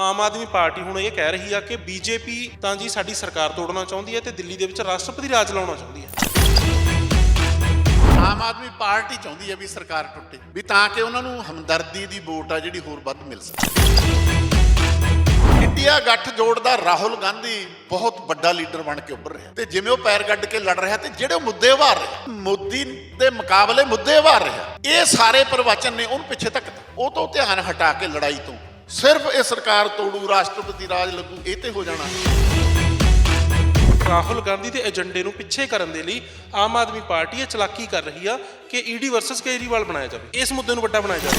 ਆਮ Aadmi party ਹੁਣ ਇਹ ਕਹਿ ਰਹੀ ਆ ਕਿ ਬੀਜੇਪੀ ਤਾਂ ਜੀ ਸਾਡੀ ਸਰਕਾਰ ਤੋੜਨਾ ਚਾਹੁੰਦੀ ਹੈ ਤੇ ਦਿੱਲੀ ਦੇ ਵਿੱਚ ਰਾਸ਼ਟਰਪਤੀ ਰਾਜ ਲਾਉਣਾ ਚਾਹੁੰਦੀ ਹੈ। ਆਮ ਆਦਮੀ ਪਾਰਟੀ ਚਾਹੁੰਦੀ ਹੈ ਵੀ ਸਰਕਾਰ ਟੁੱਟੇ, ਵੀ ਤਾਂ ਕਿ ਉਹਨਾਂ ਨੂੰ ਹਮਦਰਦੀ ਦੀ ਵੋਟ ਆ ਜਿਹੜੀ ਹੋਰ ਵੱਧ ਮਿਲ ਸਕੇ। ਇੰਡੀਆ ਗੱਠ ਜੋੜ ਦਾ ਰਾਹੁਲ ਗਾਂਧੀ ਬਹੁਤ ਵੱਡਾ ਲੀਡਰ ਬਣ ਕੇ ਉੱਭਰ ਰਿਹਾ ਤੇ ਜਿਵੇਂ ਉਹ ਪੈਰ ਗੱਡ ਕੇ ਲੜ ਰਿਹਾ ਤੇ ਜਿਹੜੇ ਉਹ ਮੁੱਦੇ ਉਭਾਰ ਰਿਹਾ, ਮੋਦੀ ਦੇ ਮੁਕਾਬਲੇ ਮੁੱਦੇ ਉਭਾਰ ਰਿਹਾ, ਇਹ ਸਾਰੇ ਪ੍ਰਵਚਨ ਨੇ ਉਹਨੂੰ ਪਿੱਛੇ ਤੱਕ ਉਹ ਤੋਂ ਧਿਆਨ ਹਟਾ ਕੇ ਲੜਾਈ ਤੋਂ ਸਿਰਫ ਇਹ ਸਰਕਾਰ ਤੋੜੂ ਰਾਸ਼ਟਰਪਤੀ ਰਾਜ ਲੱਗੂ ਇਹ ਤੇ ਹੋ ਜਾਣਾ। ਰਾਹੁਲ ਗਾਂਧੀ ਦੇ ਏਜੰਡੇ ਨੂੰ ਪਿੱਛੇ ਕਰਨ ਦੇ ਲਈ ਆਮ ਆਦਮੀ ਪਾਰਟੀ ਇਹ ਚਲਾਕੀ ਕਰ ਰਹੀ ਆ ਕਿ ਈਡੀ ਵਰਸਸ ਕੇਜਰੀਵਾਲ ਬਣਾਇਆ ਜਾਵੇ। ਇਸ ਮੁੱਦੇ ਨੂੰ ਵੱਡਾ ਬਣਾਇਆ ਜਾਵੇ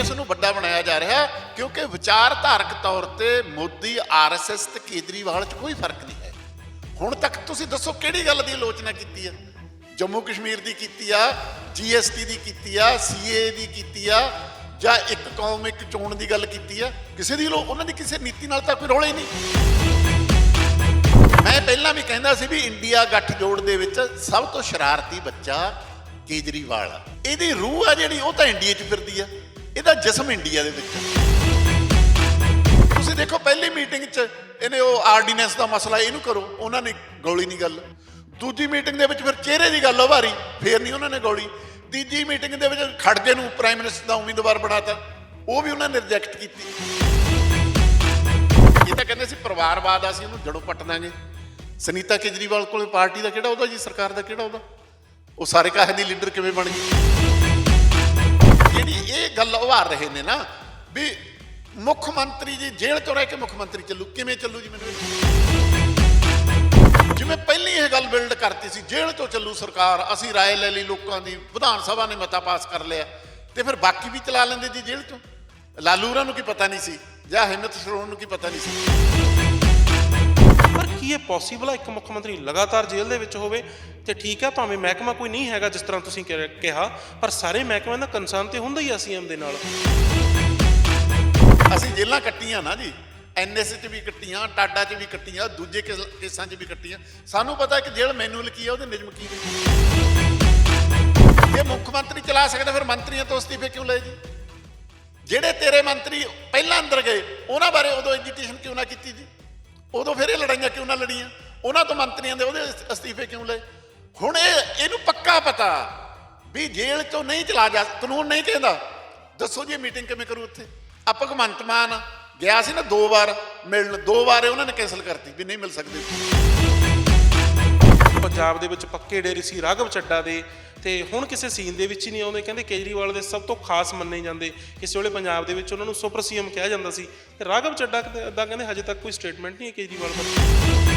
ਇਸ ਨੂੰ ਵੱਡਾ ਬਣਾਇਆ ਜਾ ਰਿਹਾ ਕਿਉਂਕਿ ਵਿਚਾਰਧਾਰਕ ਤੌਰ ਤੇ ਮੋਦੀ ਆਰਐਸਐਸ ਤੇ ਕੇਜਰੀਵਾਲ 'ਚ ਕੋਈ ਫ਼ਰਕ ਨਹੀਂ ਹੈ। ਹੁਣ ਤੱਕ ਤੁਸੀਂ ਦੱਸੋ ਕਿਹੜੀ ਗੱਲ ਦੀ ਆਲੋਚਨਾ ਕੀਤੀ ਹੈ? ਜੰਮੂ ਕਸ਼ਮੀਰ ਦੀ ਕੀਤੀ ਆ ਜੀਐਸਟੀ ਦੀ ਕੀਤੀ ਆ ਸੀਏ ਦੀ ਕੀਤੀ ਆ ਜਾਂ ਇੱਕ ਕੌਮ ਇੱਕ ਚੋਣ ਦੀ ਗੱਲ ਕੀਤੀ ਹੈ, ਕਿਸੇ ਦੀ ਲੋ, ਉਹਨਾਂ ਦੀ ਕਿਸੇ ਨੀਤੀ ਨਾਲ ਤਾਂ ਕੋਈ ਰੌਲਾ ਨਹੀਂ। ਮੈਂ ਪਹਿਲਾਂ ਵੀ ਕਹਿੰਦਾ ਸੀ ਵੀ ਇੰਡੀਆ ਗੱਠਜੋੜ ਦੇ ਵਿੱਚ ਸਭ ਤੋਂ ਸ਼ਰਾਰਤੀ ਬੱਚਾ ਕੇਜਰੀਵਾਲ ਆ। ਇਹਦੀ ਰੂਹ ਆ ਜਿਹੜੀ, ਉਹ ਤਾਂ ਇੰਡੀਆ 'ਚ ਫਿਰਦੀ ਆ। ਇਹਦਾ ਜਿਸਮ ਇੰਡੀਆ ਦੇ ਵਿੱਚ ਤੁਸੀਂ ਦੇਖੋ ਪਹਿਲੀ ਮੀਟਿੰਗ 'ਚ ਇਹਨੇ ਉਹ ਆਰਡੀਨੈਂਸ ਦਾ ਮਸਲਾ ਇਹਨੂੰ ਕਰੋ, ਉਹਨਾਂ ਨੇ ਗੋਲੀ ਨਹੀਂ ਗੱਲ। ਦੂਜੀ ਮੀਟਿੰਗ ਦੇ ਵਿੱਚ ਫਿਰ ਚਿਹਰੇ ਦੀ ਗੱਲ ਆ ਉਭਾਰੀ ਫੇਰ ਨਹੀਂ ਉਹਨਾਂ ਨੇ ਗੋਲੀ। ਤੀਜੀ ਮੀਟਿੰਗ ਦੇ ਵਿੱਚ ਖੜਗੇ ਨੂੰ ਪ੍ਰਾਈਮ ਮਿਨਿਸਟਰ ਦਾ ਉਮੀਦਵਾਰ ਬਣਾਤਾ। ਉਹ ਵੀ ਉਹਨਾਂ ਨੇ ਰਿਜੈਕਟ ਕੀਤੀ। ਇਹ ਤਾਂ ਕਹਿੰਦੇ ਸੀ ਪਰਿਵਾਰਵਾਦ ਆ ਸੀ ਉਹਨੂੰ ਜੜੋਂ ਪੱਟ ਦਾਂਗੇ। ਸੁਨੀਤਾ ਕੇਜਰੀਵਾਲ ਕੋਲੇ ਪਾਰਟੀ ਦਾ ਕਿਹੜਾ ਉਹਦਾ ਜੀ, ਸਰਕਾਰ ਦਾ ਕਿਹੜਾ ਉਹਦਾ? ਉਹ ਸਾਰੇ ਕਾਹੇ ਦੀ ਲੀਡਰ ਕਿਵੇਂ ਬਣ ਗਈ? ਜਿਹੜੀ ਇਹ ਗੱਲ ਉਭਾਰ ਰਹੇ ਨੇ ਨਾ, ਵੀ ਮੁੱਖ ਮੰਤਰੀ ਜੀ ਜੇਲ੍ਹ ਤੋਂ ਰਹਿ ਕੇ ਮੁੱਖ ਮੰਤਰੀ ਚੱਲੂ, ਕਿਵੇਂ ਚੱਲੂ ਜੀ ਮੈਨੂੰ ਜਿਵੇਂ ਪਹਿਲੀ ਇਹ ਗੱਲ ਬਿਲਡ ਕਰਤੀ ਸੀ ਜੇਲ੍ਹ ਤੋਂ ਚੱਲੂ ਸਰਕਾਰ ਅਸੀਂ ਰਾਏ ਲੈ ਲਈ ਲੋਕਾਂ ਦੀ ਵਿਧਾਨ ਸਭਾ ਨੇ ਮਤਾ ਪਾਸ ਕਰ ਲਿਆ ਤੇ ਫਿਰ ਬਾਕੀ ਵੀ ਚਲਾ ਲੈਂਦੇ ਜੀ ਜੇਲ੍ਹ ਤੋਂ ਲਾਲੂਰਾਂ ਨੂੰ ਕੀ ਪਤਾ ਨਹੀਂ ਸੀ ਜਾਂ ਹਿੰਮਤ ਸਰੋਨ ਨੂੰ ਕੀ ਪਤਾ ਨਹੀਂ ਸੀ? ਪਰ ਕੀ ਇਹ ਪੋਸੀਬਲ ਹੈ ਇੱਕ ਮੁੱਖ ਮੰਤਰੀ ਲਗਾਤਾਰ ਜੇਲ੍ਹ ਦੇ ਵਿੱਚ ਹੋਵੇ ਤੇ ਠੀਕ ਹੈ ਭਾਵੇਂ ਮਹਿਕਮਾ ਕੋਈ ਨਹੀਂ ਹੈਗਾ ਜਿਸ ਤਰ੍ਹਾਂ ਤੁਸੀਂ ਕਹਿ- ਪਰ ਸਾਰੇ ਮਹਿਕਮਿਆਂ ਦਾ ਕੰਸਰਨ ਤੇ ਹੁੰਦਾ ਹੀ ਆ ਸੀਐਮ ਦੇ ਨਾਲ। ਅਸੀਂ ਜੇਲਾਂ ਕੱਟੀਆਂ ਨਾ ਜੀ। ਐਨਐਸ ਚ ਵੀ ਕੱਟੀਆਂ, ਟਾਟਾ ਚ ਵੀ ਕੱਟੀਆਂ, ਦੂਜੇ ਕੇਸਾਂ ਚ ਵੀ ਕੱਟੀਆਂ। ਸਾਨੂੰ ਪਤਾ ਕਿ ਜੇਲ੍ਹ ਮੈਨੂਅਲ ਕੀ ਆ, ਉਹਦੇ ਨਿਯਮ ਕੀ ਨੇ। ਜੇ ਮੁੱਖ ਮੰਤਰੀ ਚਲਾ ਸਕਦਾ, ਫਿਰ ਮੰਤਰੀਆਂ ਤੋਂ ਅਸਤੀਫੇ ਕਿਉਂ ਲਏ ਜੀ? ਜਿਹੜੇ ਤੇਰੇ ਮੰਤਰੀ ਪਹਿਲਾਂ ਅੰਦਰ ਗਏ, ਉਹਨਾਂ ਬਾਰੇ ਉਦੋਂ ਐਜੀਟੇਸ਼ਨ ਕਿਉਂ ਨਾ ਕੀਤੀ ਜੀ? ਉਦੋਂ ਫਿਰ ਇਹ ਲੜਾਈਆਂ ਕਿਉਂ ਨਾ ਲੜੀਆਂ? ਉਹਨਾਂ ਤੋਂ ਮੰਤਰੀਆਂ ਦੇ ਉਹਦੇ ਅਸਤੀਫੇ ਕਿਉਂ ਲਏ? ਹੁਣ ਇਹ, ਇਹਨੂੰ ਪੱਕਾ ਪਤਾ ਵੀ ਜੇਲ੍ਹ ਤੋਂ ਨਹੀਂ ਚਲਾ ਜਾ, ਕਾਨੂੰਨ ਨਹੀਂ ਕਹਿੰਦਾ। ਦੱਸੋ ਜੀ ਮੀਟਿੰਗ ਕਿਵੇਂ ਕਰੂ ਉੱਥੇ? ਆ ਭਗਵੰਤ ਮਾਨ ਗਿਆ ਸੀ ਨਾ ਦੋ ਵਾਰ, ਮਿਲਣ, ਦੋ ਵਾਰ ਉਹਨਾਂ ਨੇ ਕੈਨਸਲ ਕਰਤੀ ਵੀ ਨਹੀਂ ਮਿਲ ਸਕਦੇ। ਪੰਜਾਬ ਦੇ ਵਿੱਚ ਪੱਕੇ ਡੇਰੇ ਸੀ, ਰਾਘਵ ਚੱਡਾ ਦੇ, ਤੇ ਹੁਣ ਕਿਸੇ ਸੀਨ ਦੇ ਵਿੱਚ ਹੀ ਨਹੀਂ ਆਉਂਦੇ, ਕਹਿੰਦੇ ਕੇਜਰੀਵਾਲ ਦੇ ਸਭ ਤੋਂ ਖਾਸ ਮੰਨੇ ਜਾਂਦੇ। ਕਿਸੇ ਵੇਲੇ ਪੰਜਾਬ ਦੇ ਵਿੱਚ ਉਹਨਾਂ ਨੂੰ ਸੁਪਰ ਸੀਐਮ ਕਿਹਾ ਜਾਂਦਾ ਸੀ। ਤੇ ਰਾਘਵ ਚੱਡਾ ਦਾ ਕਹਿੰਦੇ ਹਜੇ ਤੱਕ ਕੋਈ ਸਟੇਟਮੈਂਟ ਨਹੀਂ ਹੈ ਕੇਜਰੀਵਾਲ ਬਾਰੇ।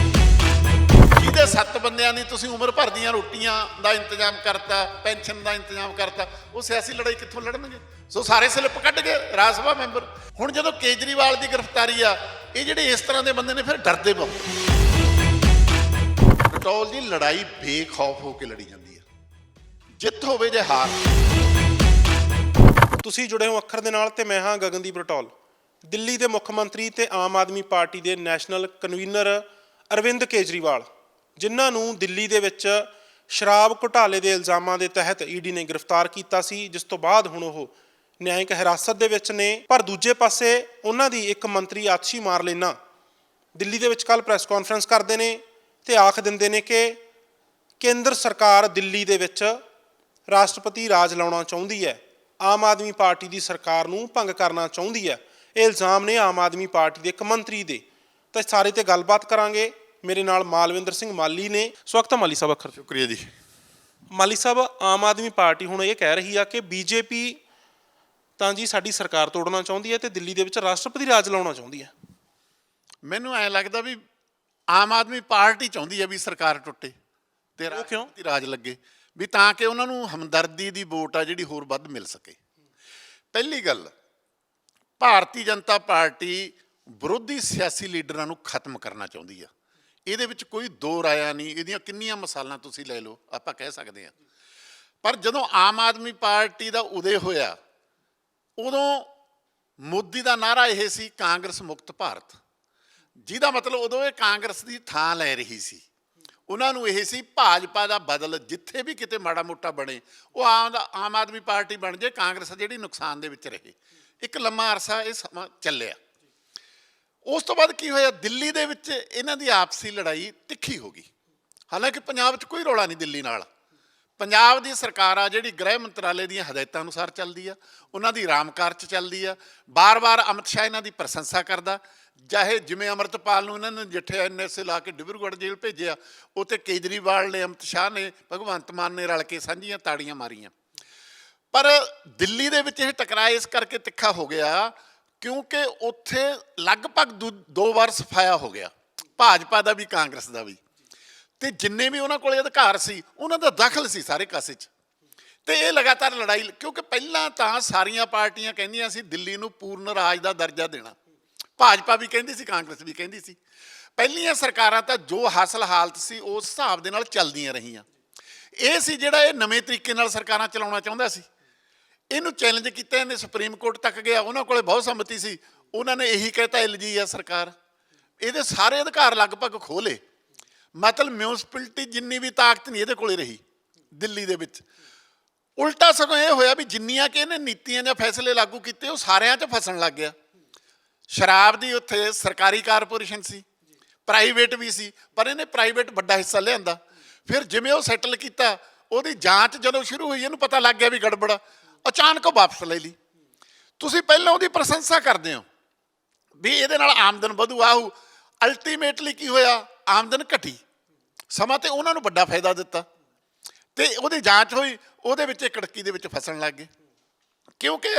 ਜਿਹਦੇ ਸੱਤ ਬੰਦਿਆਂ ਦੀ ਤੁਸੀਂ ਉਮਰ ਭਰ ਦੀਆਂ ਰੋਟੀਆਂ ਦਾ ਇੰਤਜ਼ਾਮ ਕਰਤਾ, ਪੈਨਸ਼ਨ ਦਾ ਇੰਤਜ਼ਾਮ ਕਰਤਾ, ਉਹ ਸਿਆਸੀ ਲੜਾਈ ਕਿੱਥੋਂ ਲੜਨਗੇ? ਸੋ ਸਾਰੇ ਸਲਿੱਪ ਕੱਢ ਗਏ, ਰਾਜ ਸਭਾ ਮੈਂਬਰ। ਹੁਣ ਜਦੋਂ ਕੇਜਰੀਵਾਲ ਦੀ ਗ੍ਰਿਫਤਾਰੀ ਆ, ਇਹ ਜਿਹੜੇ ਇਸ ਤਰ੍ਹਾਂ ਦੇ ਬੰਦੇ ਨੇ ਫਿਰ ਡਰਦੇ ਬਹੁਤ। ਪਟੋਲ ਦੀ ਲੜਾਈ ਬੇਖੌਫ ਹੋ ਕੇ ਲੜੀ ਜਾਂਦੀ ਹੈ ਜਿੱਤ ਹੋਵੇ ਜੇ ਹਾਰ। ਤੁਸੀਂ ਜੁੜੇ ਹੋ ਅੱਖਰ ਦੇ ਨਾਲ ਤੇ ਮੈਂ ਹਾਂ ਗਗਨਦੀਪ ਰਟੌਲ। ਦਿੱਲੀ ਦੇ ਮੁੱਖ ਮੰਤਰੀ ਤੇ ਆਮ ਆਦਮੀ ਪਾਰਟੀ ਦੇ ਨੈਸ਼ਨਲ ਕਨਵੀਨਰ ਅਰਵਿੰਦ ਕੇਜਰੀਵਾਲ। ਜਿਨ੍ਹਾਂ ਨੂੰ ਦਿੱਲੀ ਦੇ ਵਿੱਚ ਸ਼ਰਾਬ ਘੁਟਾਲੇ ਦੇ ਇਲਜ਼ਾਮਾਂ ਦੇ ਤਹਿਤ ਈਡੀ ਨੇ ਗ੍ਰਿਫਤਾਰ ਕੀਤਾ ਸੀ, ਜਿਸ ਤੋਂ ਬਾਅਦ ਹੁਣ ਉਹ ਨਿਆਇਕ ਹਿਰਾਸਤ ਦੇ ਵਿੱਚ ਨੇ। ਪਰ ਦੂਜੇ ਪਾਸੇ ਉਹਨਾਂ ਦੀ ਇੱਕ ਮੰਤਰੀ ਆਤਸ਼ੀ ਮਾਰ ਲੈਣਾ ਦਿੱਲੀ ਦੇ ਵਿੱਚ ਕੱਲ ਪ੍ਰੈਸ ਕਾਨਫਰੰਸ ਕਰਦੇ ਨੇ ਤੇ ਆਖ ਦਿੰਦੇ ਨੇ ਕਿ ਕੇਂਦਰ ਸਰਕਾਰ ਦਿੱਲੀ ਦੇ ਵਿੱਚ ਰਾਸ਼ਟਰਪਤੀ ਰਾਜ ਲਾਉਣਾ ਚਾਹੁੰਦੀ ਹੈ, ਆਮ ਆਦਮੀ ਪਾਰਟੀ ਦੀ ਸਰਕਾਰ ਨੂੰ ਭੰਗ ਕਰਨਾ ਚਾਹੁੰਦੀ ਹੈ। ਇਹ ਇਲਜ਼ਾਮ ਨੇ ਆਮ ਆਦਮੀ ਪਾਰਟੀ ਦੇ ਇੱਕ ਮੰਤਰੀ ਦੇ। ਤਾਂ ਸਾਰੇ ਤੇ ਗੱਲਬਾਤ ਕਰਾਂਗੇ। ਮੇਰੇ ਨਾਲ ਮਾਲਵਿੰਦਰ ਸਿੰਘ ਮਾਲੀ ਨੇ। ਸਵਾਗਤ ਹੈ ਮਾਲੀ ਸਾਹਿਬ ਅਖਰ। ਸ਼ੁਕਰੀਆ ਜੀ। ਮਾਲੀ ਸਾਹਿਬ ਆਮ ਆਦਮੀ ਪਾਰਟੀ ਹੁਣ ਇਹ ਕਹਿ ਰਹੀ ਆ ਕਿ ਬੀਜੇਪੀ ਤਾਂ ਜੀ ਸਾਡੀ ਸਰਕਾਰ ਤੋੜਨਾ ਚਾਹੁੰਦੀ ਹੈ ਤੇ ਦਿੱਲੀ ਦੇ ਵਿੱਚ ਰਾਸ਼ਟਰਪਤੀ ਰਾਜ ਲਾਉਣਾ ਚਾਹੁੰਦੀ ਹੈ ਮੈਨੂੰ ਐ ਲੱਗਦਾ ਵੀ ਆਮ ਆਦਮੀ ਪਾਰਟੀ ਚਾਹੁੰਦੀ ਹੈ ਵੀ ਸਰਕਾਰ ਟੁੱਟੇ ਤੇ? ਰਾਸ਼ਟਰਪਤੀ ਰਾਜ ਲੱਗੇ। ਵੀ ਤਾਂ ਕਿ ਉਹਨਾਂ ਨੂੰ ਹਮਦਰਦੀ ਦੀ ਵੋਟ ਆ ਜਿਹੜੀ ਹੋਰ ਵੱਧ ਮਿਲ ਸਕੇ। ਪਹਿਲੀ ਗੱਲ ਭਾਰਤੀ ਜਨਤਾ ਪਾਰਟੀ ਵਿਰੋਧੀ ਸਿਆਸੀ ਲੀਡਰਾਂ ਨੂੰ ਖਤਮ ਕਰਨਾ ਚਾਹੁੰਦੀ ਆ। ਇਹਦੇ ਵਿੱਚ ਕੋਈ ਦੋ ਰਾਇਆ ਨਹੀਂ, ਇਹਦੀਆਂ ਕਿੰਨੀਆਂ ਮਸਾਲਾਂ ਤੁਸੀਂ ਲੈ ਲਓ, ਆਪਾਂ ਕਹਿ ਸਕਦੇ ਹਾਂ। ਪਰ ਜਦੋਂ ਆਮ ਆਦਮੀ ਪਾਰਟੀ ਦਾ ਉਦੈ ਹੋਇਆ, ਉਦੋਂ ਮੋਦੀ ਦਾ ਨਾਰਾ ਇਹ ਸੀ, ਕਾਂਗਰਸ ਮੁਕਤ ਭਾਰਤ। ਜਿਹਦਾ ਮਤਲਬ ਉਦੋਂ ਇਹ ਕਾਂਗਰਸ ਦੀ ਥਾਂ ਲੈ ਰਹੀ ਸੀ। ਉਹਨਾਂ ਨੂੰ ਇਹ ਸੀ, ਭਾਜਪਾ ਦਾ ਬਦਲ ਜਿੱਥੇ ਵੀ ਕਿਤੇ ਮਾੜਾ ਮੋਟਾ ਬਣੇ, ਉਹ ਆਮ ਆਮ ਆਦਮੀ ਪਾਰਟੀ ਬਣ ਜੇ, ਕਾਂਗਰਸ ਜਿਹੜੀ ਨੁਕਸਾਨ ਦੇ ਵਿੱਚ ਰਹੇ। ਇੱਕ ਲੰਮਾ ਅਰਸਾ ਇਹ ਸਮਾਂ ਚੱਲਿਆ। ਉਸ ਤੋਂ ਬਾਅਦ ਕੀ ਹੋਇਆ? ਦਿੱਲੀ ਦੇ ਵਿੱਚ ਇਹਨਾਂ ਦੀ ਆਪਸੀ ਲੜਾਈ ਤਿੱਖੀ ਹੋ ਗਈ। ਹਾਲਾਂਕਿ ਪੰਜਾਬ 'ਚ ਕੋਈ ਰੌਲਾ ਨਹੀਂ ਦਿੱਲੀ ਨਾਲ। ਪੰਜਾਬ ਦੀ ਸਰਕਾਰ ਆ ਜਿਹੜੀ ਗ੍ਰਹਿ ਮੰਤਰਾਲੇ ਦੀਆਂ ਹਦਾਇਤਾਂ ਅਨੁਸਾਰ ਚੱਲਦੀ ਆ, ਉਹਨਾਂ ਦੀ ਰਾਮਕਾਰ 'ਚ ਚੱਲਦੀ ਆ। ਬਾਰ-ਬਾਰ ਅਮਿਤ ਸ਼ਾਹ ਇਹਨਾਂ ਦੀ ਪ੍ਰਸ਼ੰਸਾ ਕਰਦਾ। ਚਾਹੇ ਜਿਵੇਂ ਅਮਰਤਪਾਲ ਨੂੰ ਇਹਨਾਂ ਨੇ ਜਿੱਥੇ ਐਨਐਸਏ ਲਾ ਕੇ ਡਿਬਰੂਗੜ੍ਹ ਜੇਲ੍ਹ ਭੇਜਿਆ, ਉੱਥੇ ਕੇਜਰੀਵਾਲ ਨੇ, ਅਮਿਤ ਸ਼ਾਹ ਨੇ, ਭਗਵੰਤ ਮਾਨ ਨੇ ਰਲ ਕੇ ਸਾਂਝੀਆਂ ਤਾੜੀਆਂ ਮਾਰੀਆਂ। ਪਰ ਦਿੱਲੀ ਦੇ ਵਿੱਚ ਇਹ ਟਕਰਾਅ ਇਸ ਕਰਕੇ ਤਿੱਖਾ ਹੋ ਗਿਆ ਕਿਉਂਕਿ ਉੱਥੇ ਲਗਭਗ ਦੂ- ਦੋ ਵਾਰ ਸਫਾਇਆ ਹੋ ਗਿਆ। ਭਾਜਪਾ ਦਾ ਵੀ, ਕਾਂਗਰਸ ਦਾ ਵੀ। ਤੇ ਜਿੰਨੇ ਵੀ ਉਹਨਾਂ ਕੋਲੇ ਅਧਿਕਾਰ ਸੀ, ਉਹਨਾਂ ਦਾ ਦਖਲ ਸੀ ਸਾਰੇ ਕਾਸੇ 'ਚ। ਤੇ ਇਹ ਲਗਾਤਾਰ ਲੜਾਈ, ਕਿਉਂਕਿ ਪਹਿਲਾਂ ਤਾਂ ਸਾਰੀਆਂ ਪਾਰਟੀਆਂ ਕਹਿੰਦੀਆਂ ਸੀ, ਦਿੱਲੀ ਨੂੰ ਪੂਰਨ ਰਾਜ ਦਾ ਦਰਜਾ ਦੇਣਾ। ਭਾਜਪਾ ਵੀ ਕਹਿੰਦੀ ਸੀ, ਕਾਂਗਰਸ ਵੀ ਕਹਿੰਦੀ ਸੀ। ਪਹਿਲੀਆਂ ਸਰਕਾਰਾਂ ਤਾਂ ਜੋ ਹਾਸਲ ਹਾਲਤ ਸੀ, ਉਸ ਹਿਸਾਬ ਦੇ ਨਾਲ ਚੱਲਦੀਆਂ ਰਹੀਆਂ। ਇਹ ਸੀ ਜਿਹੜਾ ਇਹ ਨਵੇਂ ਤਰੀਕੇ ਨਾਲ ਸਰਕਾਰਾਂ ਚਲਾਉਣਾ ਚਾਹੁੰਦਾ ਸੀ। ਇਹਨੂੰ ਚੈਲੰਜ ਕੀਤਾ, ਇਹਨੇ ਸੁਪਰੀਮ ਕੋਰਟ ਤੱਕ ਗਿਆ, ਉਹਨਾਂ ਕੋਲੇ ਬਹੁਤ ਸੰਮਤੀ ਸੀ। ਉਹਨਾਂ ਨੇ ਇਹੀ ਕਹਿਤਾ ਐਲਜੀ ਆ ਸਰਕਾਰ। ਇਹਦੇ ਸਾਰੇ ਅਧਿਕਾਰ ਲਗਭਗ ਖੋਲੇ ਮਤਲਬ ਮਿਊਨਿਸਪੈਲਿਟੀ ਜਿੰਨੀ ਵੀ ਤਾਕਤ ਨਹੀਂ ਇਹਦੇ ਕੋਲੇ ਰਹੀ, ਦਿੱਲੀ ਦੇ ਵਿੱਚ। ਉਲਟਾ ਸਗੋਂ ਇਹ ਹੋਇਆ ਵੀ ਜਿੰਨੀਆਂ ਕਿ ਇਹਨੇ ਨੀਤੀਆਂ ਜਾਂ ਫੈਸਲੇ ਲਾਗੂ ਕੀਤੇ, ਉਹ ਸਾਰਿਆਂ 'ਚ ਫਸਣ ਲੱਗ ਗਿਆ। ਸ਼ਰਾਬ ਦੀ ਉੱਥੇ ਸਰਕਾਰੀ ਕਾਰਪੋਰੇਸ਼ਨ ਸੀ ਪ੍ਰਾਈਵੇਟ ਵੀ ਸੀ, ਪਰ ਇਹਨੇ ਪ੍ਰਾਈਵੇਟ ਵੱਡਾ ਹਿੱਸਾ ਲਿਆਂਦਾ। ਫਿਰ ਜਿਵੇਂ ਉਹ ਸੈਟਲ ਕੀਤਾ, ਉਹਦੀ ਜਾਂਚ ਜਦੋਂ ਸ਼ੁਰੂ ਹੋਈ, ਇਹਨੂੰ ਪਤਾ ਲੱਗ ਗਿਆ ਵੀ ਗੜਬੜ ਅਚਾਨਕ ਵਾਪਸ ਲੈ ਲਈ। ਤੁਸੀਂ ਪਹਿਲਾਂ ਉਹਦੀ ਪ੍ਰਸ਼ੰਸਾ ਕਰਦੇ ਹੋ ਵੀ ਇਹਦੇ ਨਾਲ ਆਮਦਨ ਵਧੂ, ਆਹੂ ਅਲਟੀਮੇਟਲੀ ਕੀ ਹੋਇਆ? ਆਮਦਨ ਘਟੀ। ਸਮਾਂ ਤੇ ਉਹਨਾਂ ਨੂੰ ਵੱਡਾ ਫਾਇਦਾ ਦਿੱਤਾ। ਤੇ ਉਹਦੀ ਜਾਂਚ ਹੋਈ, ਉਹਦੇ ਵਿੱਚ ਇਹ ਕੜਕੀ ਦੇ ਵਿੱਚ ਫਸਣ ਲੱਗ ਗਏ। ਕਿਉਂਕਿ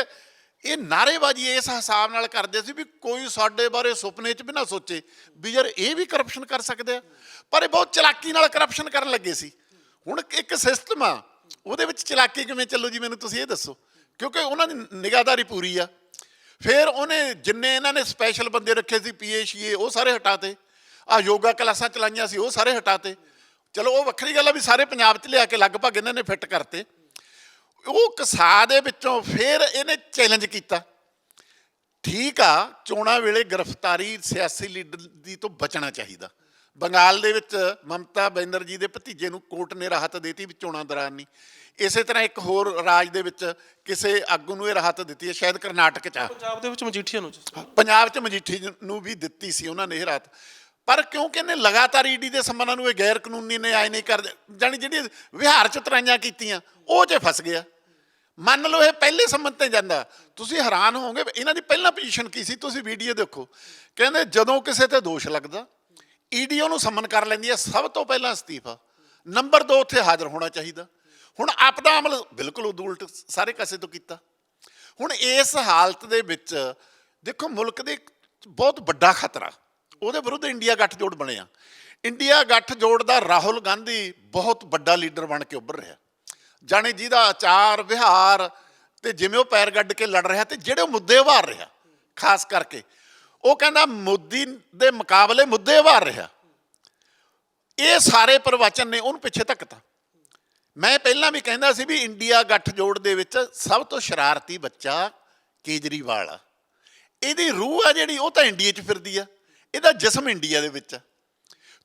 ਇਹ ਨਾਰੇਬਾਜ਼ੀ ਇਸ ਹਿਸਾਬ ਨਾਲ ਕਰਦੇ ਸੀ ਵੀ ਕੋਈ ਸਾਡੇ ਬਾਰੇ ਸੁਪਨੇ 'ਚ ਵੀ ਨਾ ਸੋਚੇ ਵੀ ਯਾਰ ਇਹ ਵੀ ਕਰਪਸ਼ਨ ਕਰ ਸਕਦੇ ਆ। ਪਰ ਇਹ ਬਹੁਤ ਚਲਾਕੀ ਨਾਲ ਕਰਪਸ਼ਨ ਕਰਨ ਲੱਗੇ ਸੀ। ਹੁਣ ਇੱਕ ਸਿਸਟਮ ਆ ਉਹਦੇ ਵਿੱਚ ਚਲਾਕੀ ਕਿਵੇਂ ਚੱਲੂ ਜੀ ਮੈਨੂੰ ਤੁਸੀਂ ਇਹ ਦੱਸੋ। ਕਿਉਂਕਿ ਉਹਨਾਂ ਦੀ ਨਿਗਾਹਦਾਰੀ ਪੂਰੀ ਆ। ਫਿਰ ਉਹਨੇ ਜਿੰਨੇ ਇਹਨਾਂ ਨੇ ਸਪੈਸ਼ਲ ਬੰਦੇ ਰੱਖੇ ਸੀ ਪੀਏਸ਼ੀਏ ਉਹ ਸਾਰੇ ਹਟਾਤੇ। ਆ ਯੋਗਾ ਕਲਾਸਾਂ ਚਲਾਈਆਂ ਸੀ, ਉਹ ਸਾਰੇ ਹਟਾਤੇ। ਚਲੋ, ਉਹ ਵੱਖਰੀ ਗੱਲ ਆ ਵੀ ਸਾਰੇ ਪੰਜਾਬ 'ਚ ਲਿਆ ਕੇ ਲਗਭਗ ਇਹਨਾਂ ਨੇ ਫਿੱਟ ਕਰਤੇ। ਉਹ ਕਸਾ ਦੇ ਵਿੱਚੋਂ ਫਿਰ ਇਹਨੇ ਚੈਲੰਜ ਕੀਤਾ। ਠੀਕ ਆ, ਚੋਣਾਂ ਵੇਲੇ ਗ੍ਰਿਫਤਾਰੀ ਸਿਆਸੀ ਲੀਡਰ ਦੀ ਤੋਂ ਬਚਣਾ ਚਾਹੀਦਾ। ਬੰਗਾਲ ਦੇ ਵਿੱਚ ਮਮਤਾ ਬੈਨਰਜੀ ਦੇ ਭਤੀਜੇ ਨੂੰ ਕੋਰਟ ਨੇ ਰਾਹਤ ਦਿੱਤੀ ਵੀ ਚੋਣਾਂ ਦੌਰਾਨ ਨਹੀਂ। ਇਸੇ ਤਰ੍ਹਾਂ ਇੱਕ ਹੋਰ ਰਾਜ ਦੇ ਵਿੱਚ ਕਿਸੇ ਆਗੂ ਨੂੰ ਇਹ ਰਾਹਤ ਦਿੱਤੀ ਹੈ ਸ਼ਾਇਦ ਕਰਨਾਟਕ ਚ ਪੰਜਾਬ ਦੇ ਵਿੱਚ ਮਜੀਠੀਆ ਨੂੰ ਪੰਜਾਬ ਚ ਮਜੀਠੀ ਨੂੰ ਵੀ ਦਿੱਤੀ ਸੀ ਉਹਨਾਂ ਨੇ ਇਹ ਰਾਤ ਪਰ ਕਿਉਂਕਿ ਇਹਨੇ ਲਗਾਤਾਰ ਈਡੀ ਦੇ ਸੰਬੰਧਾਂ ਨੂੰ ਇਹ ਗੈਰ ਕਾਨੂੰਨੀ ਨਿਆਂ ਨਹੀਂ ਕਰਦੇ। ਜਾਨੀ ਜਿਹੜੀ ਵਿਹਾਰ ਚ ਤਰਾਈਆਂ ਕੀਤੀਆਂ ਉਹ 'ਚ ਫਸ ਗਿਆ। ਮੰਨ ਲਓ ਇਹ ਪਹਿਲੇ ਸੰਬੰਧ ਤੇ ਜਾਂਦਾ। ਤੁਸੀਂ ਹੈਰਾਨ ਹੋਵੋਗੇ ਇਹਨਾਂ ਦੀ ਪਹਿਲਾਂ ਪੋਜੀਸ਼ਨ ਕੀ ਸੀ? ਤੁਸੀਂ ਵੀਡੀਓ ਦੇਖੋ। ਕਹਿੰਦੇ ਜਦੋਂ ਕਿਸੇ ਤੇ ਦੋਸ਼ ਲੱਗਦਾ ਈਡੀ ਉਹਨੂੰ ਸੰਮਨ ਕਰ ਲੈਂਦੀ ਹੈ ਸਭ ਤੋਂ ਪਹਿਲਾਂ ਅਸਤੀਫਾ। ਨੰਬਰ 2 ਉੱਥੇ ਹਾਜ਼ਰ ਹੋਣਾ ਚਾਹੀਦਾ। ਹੁਣ ਆਪਦਾ ਅਮਲ ਬਿਲਕੁਲ ਉਦੋਂ ਉਲਟ ਸਾਰੇ ਕਾਸੇ ਤੋਂ ਕੀਤਾ। ਹੁਣ ਇਸ ਹਾਲਤ ਦੇ ਵਿੱਚ ਦੇਖੋ, ਮੁਲਕ ਦੇ ਬਹੁਤ ਵੱਡਾ ਖਤਰਾ, ਉਹਦੇ ਵਿਰੁੱਧ ਇੰਡੀਆ ਗੱਠਜੋੜ ਬਣਿਆ। ਇੰਡੀਆ ਗੱਠਜੋੜ ਦਾ ਰਾਹੁਲ ਗਾਂਧੀ ਬਹੁਤ ਵੱਡਾ ਲੀਡਰ ਬਣ ਕੇ ਉੱਭਰ ਰਿਹਾ। ਜਾਣੇ ਜਿਹਦਾ ਆਚਾਰ, ਵਿਹਾਰ ਤੇ ਜਿਵੇਂ ਉਹ ਪੈਰ ਗੱਡ ਕੇ ਲੜ ਰਿਹਾ ਤੇ ਜਿਹੜੇ ਉਹ ਮੁੱਦੇ ਉਭਾਰ ਰਿਹਾ, ਖਾਸ ਕਰਕੇ ਉਹ ਕਹਿੰਦਾ ਮੋਦੀ ਦੇ ਮੁਕਾਬਲੇ ਮੁੱਦੇ ਉਭਾਰ ਰਿਹਾ। ਇਹ ਸਾਰੇ ਪ੍ਰਵਚਨ ਨੇ ਉਹਨੂੰ ਪਿੱਛੇ ਧੱਕਤਾ। ਮੈਂ ਪਹਿਲਾਂ ਵੀ ਕਹਿੰਦਾ ਸੀ ਵੀ ਇੰਡੀਆ ਗੱਠਜੋੜ ਦੇ ਵਿੱਚ ਸਭ ਤੋਂ ਸ਼ਰਾਰਤੀ ਬੱਚਾ ਕੇਜਰੀਵਾਲ ਆ। ਇਹਦੀ ਰੂਹ ਆ ਜਿਹੜੀ, ਉਹ ਤਾਂ ਇੰਡੀਆ 'ਚ ਫਿਰਦੀ ਆ। ਇਹਦਾ ਜਿਸਮ ਇੰਡੀਆ ਦੇ ਵਿੱਚ ਆ।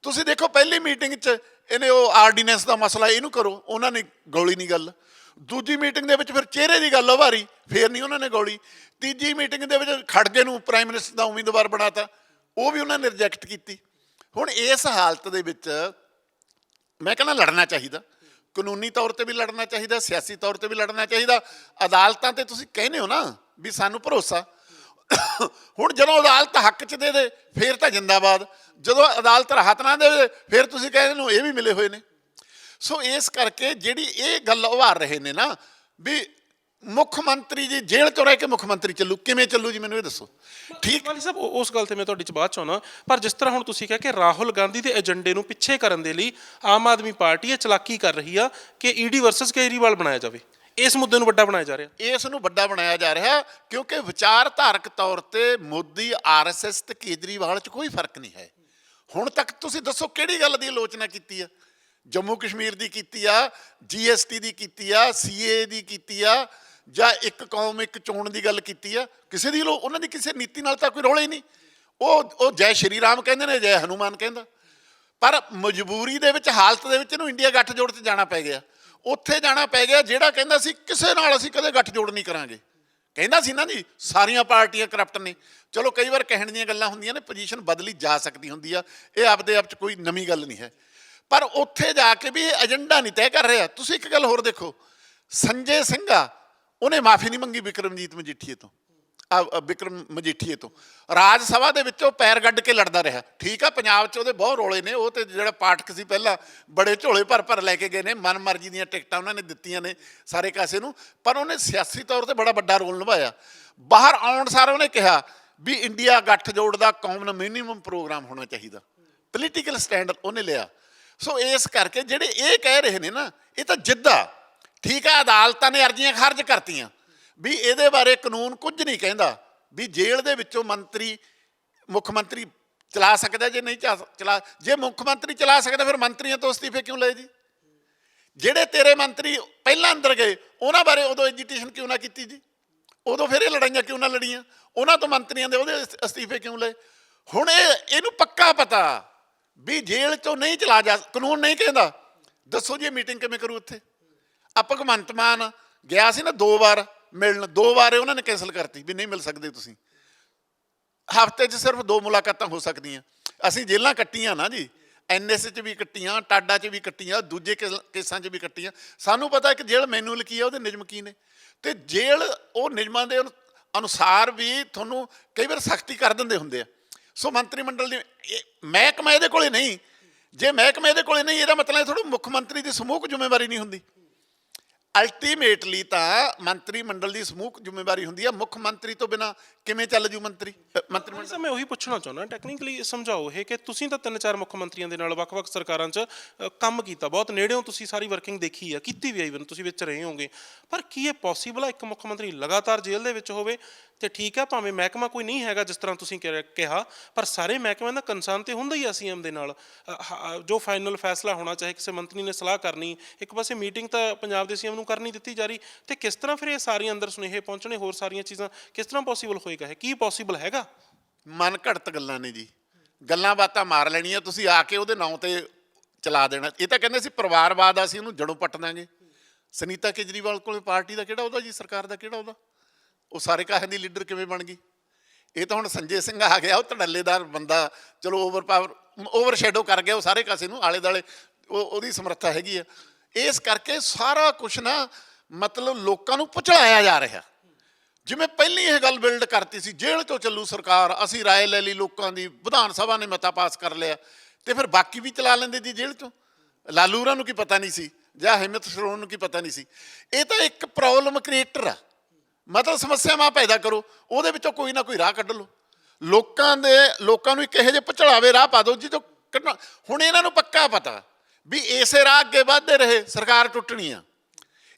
ਤੁਸੀਂ ਦੇਖੋ, ਪਹਿਲੀ ਮੀਟਿੰਗ 'ਚ ਇਹਨੇ ਉਹ ਆਰਡੀਨੈਂਸ ਦਾ ਮਸਲਾ, ਇਹਨੂੰ ਕਰੋ। ਉਹਨਾਂ ਨੇ ਗੋਲੀ ਨਹੀਂ ਗੱਲ। ਦੂਜੀ ਮੀਟਿੰਗ ਦੇ ਵਿੱਚ ਫਿਰ ਚਿਹਰੇ ਦੀ ਗੱਲ ਉਭਾਰੀ ਫੇਰ ਨਹੀਂ ਉਹਨਾਂ ਨੇ ਗੋਲੀ। ਤੀਜੀ ਮੀਟਿੰਗ ਦੇ ਵਿੱਚ ਖੜਗੇ ਨੂੰ ਪ੍ਰਾਈਮ ਮਿਨਿਸਟਰ ਦਾ ਉਮੀਦਵਾਰ ਬਣਾਤਾ, ਉਹ ਵੀ ਉਹਨਾਂ ਨੇ ਰਿਜੈਕਟ ਕੀਤੀ। ਹੁਣ ਇਸ ਹਾਲਤ ਦੇ ਵਿੱਚ ਮੈਂ ਕਹਿੰਦਾ ਲੜਨਾ ਚਾਹੀਦਾ। ਕਾਨੂੰਨੀ ਤੌਰ ਤੇ ਵੀ ਲੜਨਾ ਚਾਹੀਦਾ, ਸਿਆਸੀ ਤੌਰ ਤੇ ਵੀ ਲੜਨਾ ਚਾਹੀਦਾ। ਅਦਾਲਤਾਂ ਤੇ ਤੁਸੀਂ ਕਹਿੰਦੇ ਹੋ ਨਾ ਵੀ ਸਾਨੂੰ ਭਰੋਸਾ। ਹੁਣ ਜਦੋਂ ਅਦਾਲਤ ਹੱਕ ਚ ਦੇ ਦੇ, ਫੇਰ ਤਾਂ ਜਿੰਦਾਬਾਦ। ਜਦੋਂ ਅਦਾਲਤ ਰਾਹਤ ਨਾ ਦੇਵੇ, ਫਿਰ ਤੁਸੀਂ ਕਹਿੰਦੇ ਨੂੰ ਇਹ ਵੀ ਮਿਲੇ ਹੋਏ ਨੇ। ਸੋ ਇਸ ਕਰਕੇ ਜਿਹੜੀ ਇਹ ਗੱਲ ਉਭਾਰ ਰਹੇ ਨੇ ਨਾ ਵੀ ਮੁੱਖ ਮੰਤਰੀ ਜੀ ਜੇਲ੍ਹ ਤੋਂ ਰਹਿ ਕੇ ਮੁੱਖ ਮੰਤਰੀ ਚੱਲੂ ਕਿਵੇਂ ਚੱਲੂ ਜੀ ਮੈਨੂੰ ਇਹ ਦੱਸੋ। ਠੀਕ? ਵਾਲੀ ਸਾਹਿਬ ਉਸ ਗੱਲ ਤੇ ਮੈਂ ਤੁਹਾਡੀ ਚ ਬਾਅਦ ਚ ਆਉਣਾ ਪਰ ਜਿਸ ਤਰ੍ਹਾਂ ਹੁਣ ਤੁਸੀਂ ਕਿਹਾ ਕਿ ਰਾਹੁਲ ਗਾਂਧੀ ਦੇ ਏਜੰਡੇ ਨੂੰ ਪਿੱਛੇ ਕਰਨ ਦੇ ਲਈ ਆਮ ਆਦਮੀ ਪਾਰਟੀ ਇਹ ਚਲਾਕੀ ਕਰ ਰਹੀ ਆ ਕਿ ਈਡੀ ਵਰਸਸ ਕੇਜਰੀਵਾਲ ਬਣਾਇਆ ਜਾਵੇ। ਇਸ ਮੁੱਦੇ ਨੂੰ ਵੱਡਾ ਬਣਾਇਆ ਜਾ ਰਿਹਾ। ਇਸ ਨੂੰ ਵੱਡਾ ਬਣਾਇਆ ਜਾ ਰਿਹਾ ਕਿਉਂਕਿ ਵਿਚਾਰਧਾਰਕ ਤੌਰ ਤੇ ਮੋਦੀ ਆਰਐਸਐਸ ਤੇ ਕੇਜਰੀਵਾਲ 'ਚ ਕੋਈ ਫ਼ਰਕ ਨਹੀਂ ਹੈ। ਹੁਣ ਤੱਕ ਤੁਸੀਂ ਦੱਸੋ ਕਿਹੜੀ ਗੱਲ ਦੀ ਆਲੋਚਨਾ ਕੀਤੀ ਆ? ਜੰਮੂ ਕਸ਼ਮੀਰ ਦੀ ਕੀਤੀ ਆ ਜੀਐਸਟੀ ਦੀ ਕੀਤੀ ਆ ਸੀਏ ਦੀ ਕੀਤੀ ਆ, ਜਾਂ ਇੱਕ ਕੌਮ ਇੱਕ ਚੋਣ ਦੀ ਗੱਲ ਕੀਤੀ ਆ, ਕਿਸੇ ਦੀ ਲੋ- ਉਹਨਾਂ ਦੀ ਕਿਸੇ ਨੀਤੀ ਨਾਲ ਤਾਂ ਕੋਈ ਰੌਲਾ ਹੀ ਨਹੀਂ। ਉਹ ਉਹ ਜੈ ਸ਼੍ਰੀ ਰਾਮ ਕਹਿੰਦੇ ਨੇ, ਜੈ ਹਨੂਮਾਨ ਕਹਿੰਦਾ। ਪਰ ਮਜਬੂਰੀ ਦੇ ਵਿੱਚ, ਹਾਲਤ ਦੇ ਵਿੱਚ ਇਹਨੂੰ ਇੰਡੀਆ ਗੱਠਜੋੜ 'ਚ ਜਾਣਾ ਪੈ ਗਿਆ। ਉੱਥੇ ਜਾਣਾ ਪੈ ਗਿਆ ਜਿਹੜਾ ਕਹਿੰਦਾ ਸੀ, ਕਿਸੇ ਨਾਲ ਅਸੀਂ ਕਦੇ ਗੱਠਜੋੜ ਨਹੀਂ ਕਰਾਂਗੇ। ਕਹਿੰਦਾ ਸੀ ਨਾ ਜੀ, ਸਾਰੀਆਂ ਪਾਰਟੀਆਂ ਕਰਪਟ ਨੇ। ਚਲੋ ਕਈ ਵਾਰ ਕਹਿਣ ਦੀਆਂ ਗੱਲਾਂ ਹੁੰਦੀਆਂ ਨੇ ਪੋਜੀਸ਼ਨ ਬਦਲੀ ਜਾ ਸਕਦੀ ਹੁੰਦੀ ਆ। ਇਹ ਆਪਦੇ ਆਪ 'ਚ ਕੋਈ ਨਵੀਂ ਗੱਲ ਨਹੀਂ ਹੈ। ਪਰ ਉੱਥੇ ਜਾ ਕੇ ਵੀ ਇਹ ਏਜੰਡਾ ਨਹੀਂ ਤੈਅ ਕਰ ਰਿਹਾ। ਤੁਸੀਂ ਇੱਕ ਗੱਲ ਹੋਰ ਦੇਖੋ। ਸੰਜੇ ਸਿੰਘਾ, ਉਹਨੇ ਮਾਫੀ ਨਹੀਂ ਮੰਗੀ ਵਿਕਰਮਜੀਤ ਮਜੀਠੀਏ ਤੋਂ। ਆ ਵਿਕਰਮ ਮਜੀਠੀਏ ਤੋਂ। ਰਾਜ ਸਭਾ ਦੇ ਵਿੱਚੋਂ ਪੈਰ ਗੱਡ ਕੇ ਲੜਦਾ ਰਿਹਾ। ਠੀਕ ਆ, ਪੰਜਾਬ 'ਚ ਉਹਦੇ ਬਹੁਤ ਰੋਲੇ ਨੇ। ਉਹ ਤੇ ਜਿਹੜਾ ਪਾਠਕ ਸੀ ਪਹਿਲਾਂ, ਬੜੇ ਝੋਲੇ ਭਰ ਭਰ ਲੈ ਕੇ ਗਏ ਨੇ। ਮਨਮਰਜ਼ੀ ਦੀਆਂ ਟਿਕਟਾਂ ਉਹਨਾਂ ਨੇ ਦਿੱਤੀਆਂ ਨੇ ਸਾਰੇ ਕਾਸੇ ਨੂੰ। ਪਰ ਉਹਨੇ ਸਿਆਸੀ ਤੌਰ ਤੇ ਬੜਾ ਵੱਡਾ ਰੋਲ ਨਿਭਾਇਆ। ਬਾਹਰ ਆਉਣ ਸਾਰ ਉਹਨੇ ਕਿਹਾ ਵੀ ਇੰਡੀਆ ਗੱਠਜੋੜ ਦਾ ਕੌਮਨ ਮਿਨੀਮਮ ਪ੍ਰੋਗਰਾਮ ਹੋਣਾ ਚਾਹੀਦਾ। ਪੋਲੀਟੀਕਲ ਸਟੈਂਡ ਉਹਨੇ ਲਿਆ। ਸੋ ਇਸ ਕਰਕੇ ਜਿਹੜੇ ਇਹ ਕਹਿ ਰਹੇ ਨੇ ਨਾ, ਇਹ ਤਾਂ ਜਿੱਦਾ। ਠੀਕ ਆ, ਅਦਾਲਤਾਂ ਨੇ ਅਰਜ਼ੀਆਂ ਖਾਰਜ ਕਰਤੀਆਂ। ਵੀ ਇਹਦੇ ਬਾਰੇ ਕਾਨੂੰਨ ਕੁਝ ਨਹੀਂ ਕਹਿੰਦਾ ਵੀ ਜੇਲ੍ਹ ਦੇ ਵਿੱਚੋਂ ਮੰਤਰੀ, ਮੁੱਖ ਮੰਤਰੀ ਚਲਾ ਸਕਦਾ ਜੇ ਨਹੀਂ ਚਾ- ਚਲਾ। ਜੇ ਮੁੱਖ ਮੰਤਰੀ ਚਲਾ ਸਕਦਾ, ਫਿਰ ਮੰਤਰੀਆਂ ਤੋਂ ਅਸਤੀਫੇ ਕਿਉਂ ਲਏ ਜੀ? ਜਿਹੜੇ ਤੇਰੇ ਮੰਤਰੀ ਪਹਿਲਾਂ ਅੰਦਰ ਗਏ, ਉਹਨਾਂ ਬਾਰੇ ਉਦੋਂ ਐਜੀਟੇਸ਼ਨ ਕਿਉਂ ਨਾ ਕੀਤੀ ਜੀ? ਉਦੋਂ ਫਿਰ ਇਹ ਲੜਾਈਆਂ ਕਿਉਂ ਨਾ ਲੜੀਆਂ? ਉਹਨਾਂ ਤੋਂ ਮੰਤਰੀਆਂ ਦੇ ਉਹਦੇ ਅਸਤੀਫੇ ਕਿਉਂ ਲਏ? ਹੁਣ ਇਹ ਇਹਨੂੰ ਪੱਕਾ ਪਤਾ ਵੀ ਜੇਲ੍ਹ ਚੋਂ ਨਹੀਂ ਚਲਾ ਜਾ ਕਾਨੂੰਨ ਨਹੀਂ ਕਹਿੰਦਾ। ਦੱਸੋ ਜੀ ਮੀਟਿੰਗ ਕਿਵੇਂ ਕਰੂ ਉੱਥੇ ਆਪਾਂ ਭਗਵੰਤ ਮਾਨ ਗਿਆ ਸੀ ਨਾ ਦੋ ਵਾਰ ਮਿਲਣ, ਦੋ ਵਾਰ ਉਹਨਾਂ ਨੇ ਕੈਨਸਲ ਕਰਤੀ ਵੀ ਨਹੀਂ ਮਿਲ ਸਕਦੇ ਤੁਸੀਂ। ਹਫ਼ਤੇ 'ਚ ਸਿਰਫ ਦੋ ਮੁਲਾਕਾਤਾਂ ਹੋ ਸਕਦੀਆਂ। ਅਸੀਂ ਜੇਲ੍ਹਾਂ ਕੱਟੀਆਂ ਨਾ ਜੀ। ਐਨਐਸ 'ਚ ਵੀ ਕੱਟੀਆਂ, ਟਾਡਾ 'ਚ ਵੀ ਕੱਟੀਆਂ, ਦੂਜੇ ਕੇਸ- ਕੇਸਾਂ 'ਚ ਵੀ ਕੱਟੀਆਂ। ਸਾਨੂੰ ਪਤਾ ਕਿ ਜੇਲ੍ਹ ਮੈਨੂਅਲ ਕੀ ਹੈ ਉਹਦੇ ਨਿਯਮ ਕੀ ਨੇ। ਤੇ ਜੇਲ੍ਹ ਉਹ ਨਿਯਮਾਂ ਦੇ ਅਨੁ- ਅਨੁਸਾਰ ਵੀ ਤੁਹਾਨੂੰ ਕਈ ਵਾਰ ਸਖਤੀ ਕਰ ਦਿੰਦੇ ਹੁੰਦੇ ਆ। ਸੋ ਮੰਤਰੀ ਮੰਡਲ ਦੀ ਇਹ ਮਹਿਕਮਾ ਇਹਦੇ ਕੋਲੇ ਨਹੀਂ। ਜੇ ਮਹਿਕਮਾ ਇਹਦੇ ਕੋਲੇ ਨਹੀਂ, ਇਹਦਾ ਮਤਲਬ ਥੋੜਾ ਮੁੱਖ ਮੰਤਰੀ ਦੀ ਸਮੂਹਕ ਜ਼ਿੰਮੇਵਾਰੀ ਨਹੀਂ ਹੁੰਦੀ। ਅਲਟੀਮੇਟਲੀ ਤਾਂ ਮੰਤਰੀ ਮੰਡਲ ਦੀ ਸਮੂਹਕ ਜ਼ਿੰਮੇਵਾਰੀ ਹੁੰਦੀ ਹੈ ਮੁੱਖ ਮੰਤਰੀ ਤੋਂ ਬਿਨਾ ਕਿਵੇਂ ਚੱਲ ਜੂ ਮੰਤਰੀ ਮੰਤਰੀ ਮੰਡਲ? ਮੈਂ ਉਹੀ ਪੁੱਛਣਾ ਚਾਹੁੰਦਾ ਟੈਕਨੀਕਲੀ ਸਮਝਾਓ ਇਹ ਕਿ ਤੁਸੀਂ ਤਾਂ ਤਿੰਨ ਚਾਰ ਮੁੱਖ ਮੰਤਰੀਆਂ ਦੇ ਨਾਲ ਵੱਖ-ਵੱਖ ਸਰਕਾਰਾਂ 'ਚ ਕੰਮ ਕੀਤਾ ਬਹੁਤ ਨੇੜਿਓਂ ਤੁਸੀਂ ਸਾਰੀ ਵਰਕਿੰਗ ਦੇਖੀ ਆ ਕੀਤੀ ਵੀ ਇਵਨ ਤੁਸੀਂ ਵਿੱਚ ਰਹੇ ਹੋਗੇ ਪਰ ਕੀ ਇਹ ਪੋਸੀਬਲ ਆ ਇੱਕ ਮੁੱਖ ਮੰਤਰੀ ਲਗਾਤਾਰ ਜੇਲ੍ਹ ਦੇ ਵਿੱਚ ਹੋਵੇ ਤੇ ਠੀਕ ਹੈ ਭਾਵੇਂ ਮਹਿਕਮਾ ਕੋਈ ਨਹੀਂ ਹੈਗਾ ਜਿਸ ਤਰ੍ਹਾਂ ਤੁਸੀਂ ਕਹਿ- ਪਰ ਸਾਰੇ ਮਹਿਕਮਿਆਂ ਦਾ ਕੰਸਰਨ ਤੇ ਹੁੰਦਾ ਹੀ ਆ ਸੀਐਮ ਦੇ ਨਾਲ। ਜੋ ਫਾਈਨਲ ਫੈਸਲਾ ਹੋਣਾ ਚਾਹੇ ਕਿਸੇ ਮੰਤਰੀ ਨੇ ਸਲਾਹ ਕਰਨੀ ਇੱਕ ਪਾਸੇ ਮੀਟਿੰਗ ਤਾਂ ਪੰਜਾਬ ਦੇ ਸੀਐਮ ਨੂੰ ਕਰਨੀ ਦਿੱਤੀ ਜਾ ਰਹੀ ਤੇ ਕਿਸ ਤਰ੍ਹਾਂ ਫਿਰ ਇਹ ਸਾਰੀਆਂ ਅੰਦਰ ਸੁਨੇਹੇ ਪਹੁੰਚਣੇ ਹੋਰ ਸਾਰੀਆਂ ਚੀਜ਼ਾਂ ਕਿਸ ਤਰ੍ਹਾਂ ਪੋਸੀਬਲ ਹੋਏਗਾ ਇਹ ਕੀ ਪੋਸੀਬਲ ਹੈਗਾ? ਮਨ ਘੜਤ ਗੱਲਾਂ ਨੇ ਜੀ। ਗੱਲਾਂ ਬਾਤਾਂ ਮਾਰ ਲੈਣੀਆਂ, ਤੁਸੀਂ ਆ ਕੇ ਉਹਦੇ ਨਾਂ ਤੇ ਚਲਾ ਦੇਣਾ। ਇਹ ਤਾਂ ਕਹਿੰਦੇ ਸੀ ਪਰਿਵਾਰਵਾਦ ਆ, ਅਸੀਂ ਉਹਨੂੰ ਜੜੋਂ ਪੱਟ ਦਾਂਗੇ। ਸੁਨੀਤਾ ਕੇਜਰੀਵਾਲ ਕੋਲੇ ਪਾਰਟੀ ਦਾ ਕਿਹੜਾ ਉਹਦਾ ਜੀ, ਸਰਕਾਰ ਦਾ ਕਿਹੜਾ ਉਹਦਾ? ਉਹ ਸਾਰੇ ਕਾਹੇ ਦੀ ਲੀਡਰ ਕਿਵੇਂ ਬਣ ਗਈ? ਇਹ ਤਾਂ ਹੁਣ ਸੰਜੇ ਸਿੰਘ ਆ ਗਿਆ, ਉਹ ਧੜੱਲੇਦਾਰ ਬੰਦਾ, ਚਲੋ ਓਵਰ ਪਾਵਰ ਓਵਰ ਸ਼ੈਡੋ ਕਰ ਗਿਆ, ਉਹ ਸਾਰੇ ਕਾਸੇ ਨੂੰ ਆਲੇ ਦਾਲੇ ਉਹ ਉਹਦੀ ਸਮਰੱਥਾ ਹੈਗੀ ਆ। ਇਸ ਕਰਕੇ ਸਾਰਾ ਕੁਝ ਨਾ ਮਤਲਬ ਲੋਕਾਂ ਨੂੰ ਪੁਚਲਾਇਆ ਜਾ ਰਿਹਾ। ਜਿਵੇਂ ਪਹਿਲੀ ਇਹ ਗੱਲ ਬਿਲਡ ਕਰਤੀ ਸੀ, ਜੇਲ੍ਹ ਤੋਂ ਚੱਲੂ ਸਰਕਾਰ, ਅਸੀਂ ਰਾਏ ਲੈ ਲਈ ਲੋਕਾਂ ਦੀ, ਵਿਧਾਨ ਸਭਾ ਨੇ ਮਤਾ ਪਾਸ ਕਰ ਲਿਆ, ਤੇ ਫਿਰ ਬਾਕੀ ਵੀ ਚਲਾ ਲੈਂਦੇ ਜੀ ਜੇਲ੍ਹ ਤੋਂ ਲਾਲੂਰਾ ਨੂੰ ਕੀ ਪਤਾ ਨਹੀਂ ਸੀ, ਜਾਂ ਹਿੰਮਤ ਸਰੋਨ ਨੂੰ ਕੀ ਪਤਾ ਨਹੀਂ ਸੀ। ਇਹ ਤਾਂ ਇੱਕ ਪ੍ਰੋਬਲਮ ਕ੍ਰੀਏਟਰ ਆ। ਮਤਲਬ ਸਮੱਸਿਆਵਾਂ ਪੈਦਾ ਕਰੋ, ਉਹਦੇ ਵਿੱਚੋਂ ਕੋਈ ਨਾ ਕੋਈ ਰਾਹ ਕੱਢ ਲਓ। ਲੋਕਾਂ ਦੇ, ਲੋਕਾਂ ਨੂੰ ਇੱਕ ਇਹੋ ਜਿਹੇ ਭਚੜਾਵੇ ਰਾਹ ਪਾ ਦਿਓ ਜਿਹਦੇ ਕੱਢਣਾ ਹੁਣ ਇਹਨਾਂ ਨੂੰ ਪੱਕਾ ਪਤਾ ਵੀ ਇਸੇ ਰਾਹ ਅੱਗੇ ਵਧਦੇ ਰਹੇ, ਸਰਕਾਰ ਟੁੱਟਣੀ ਆ।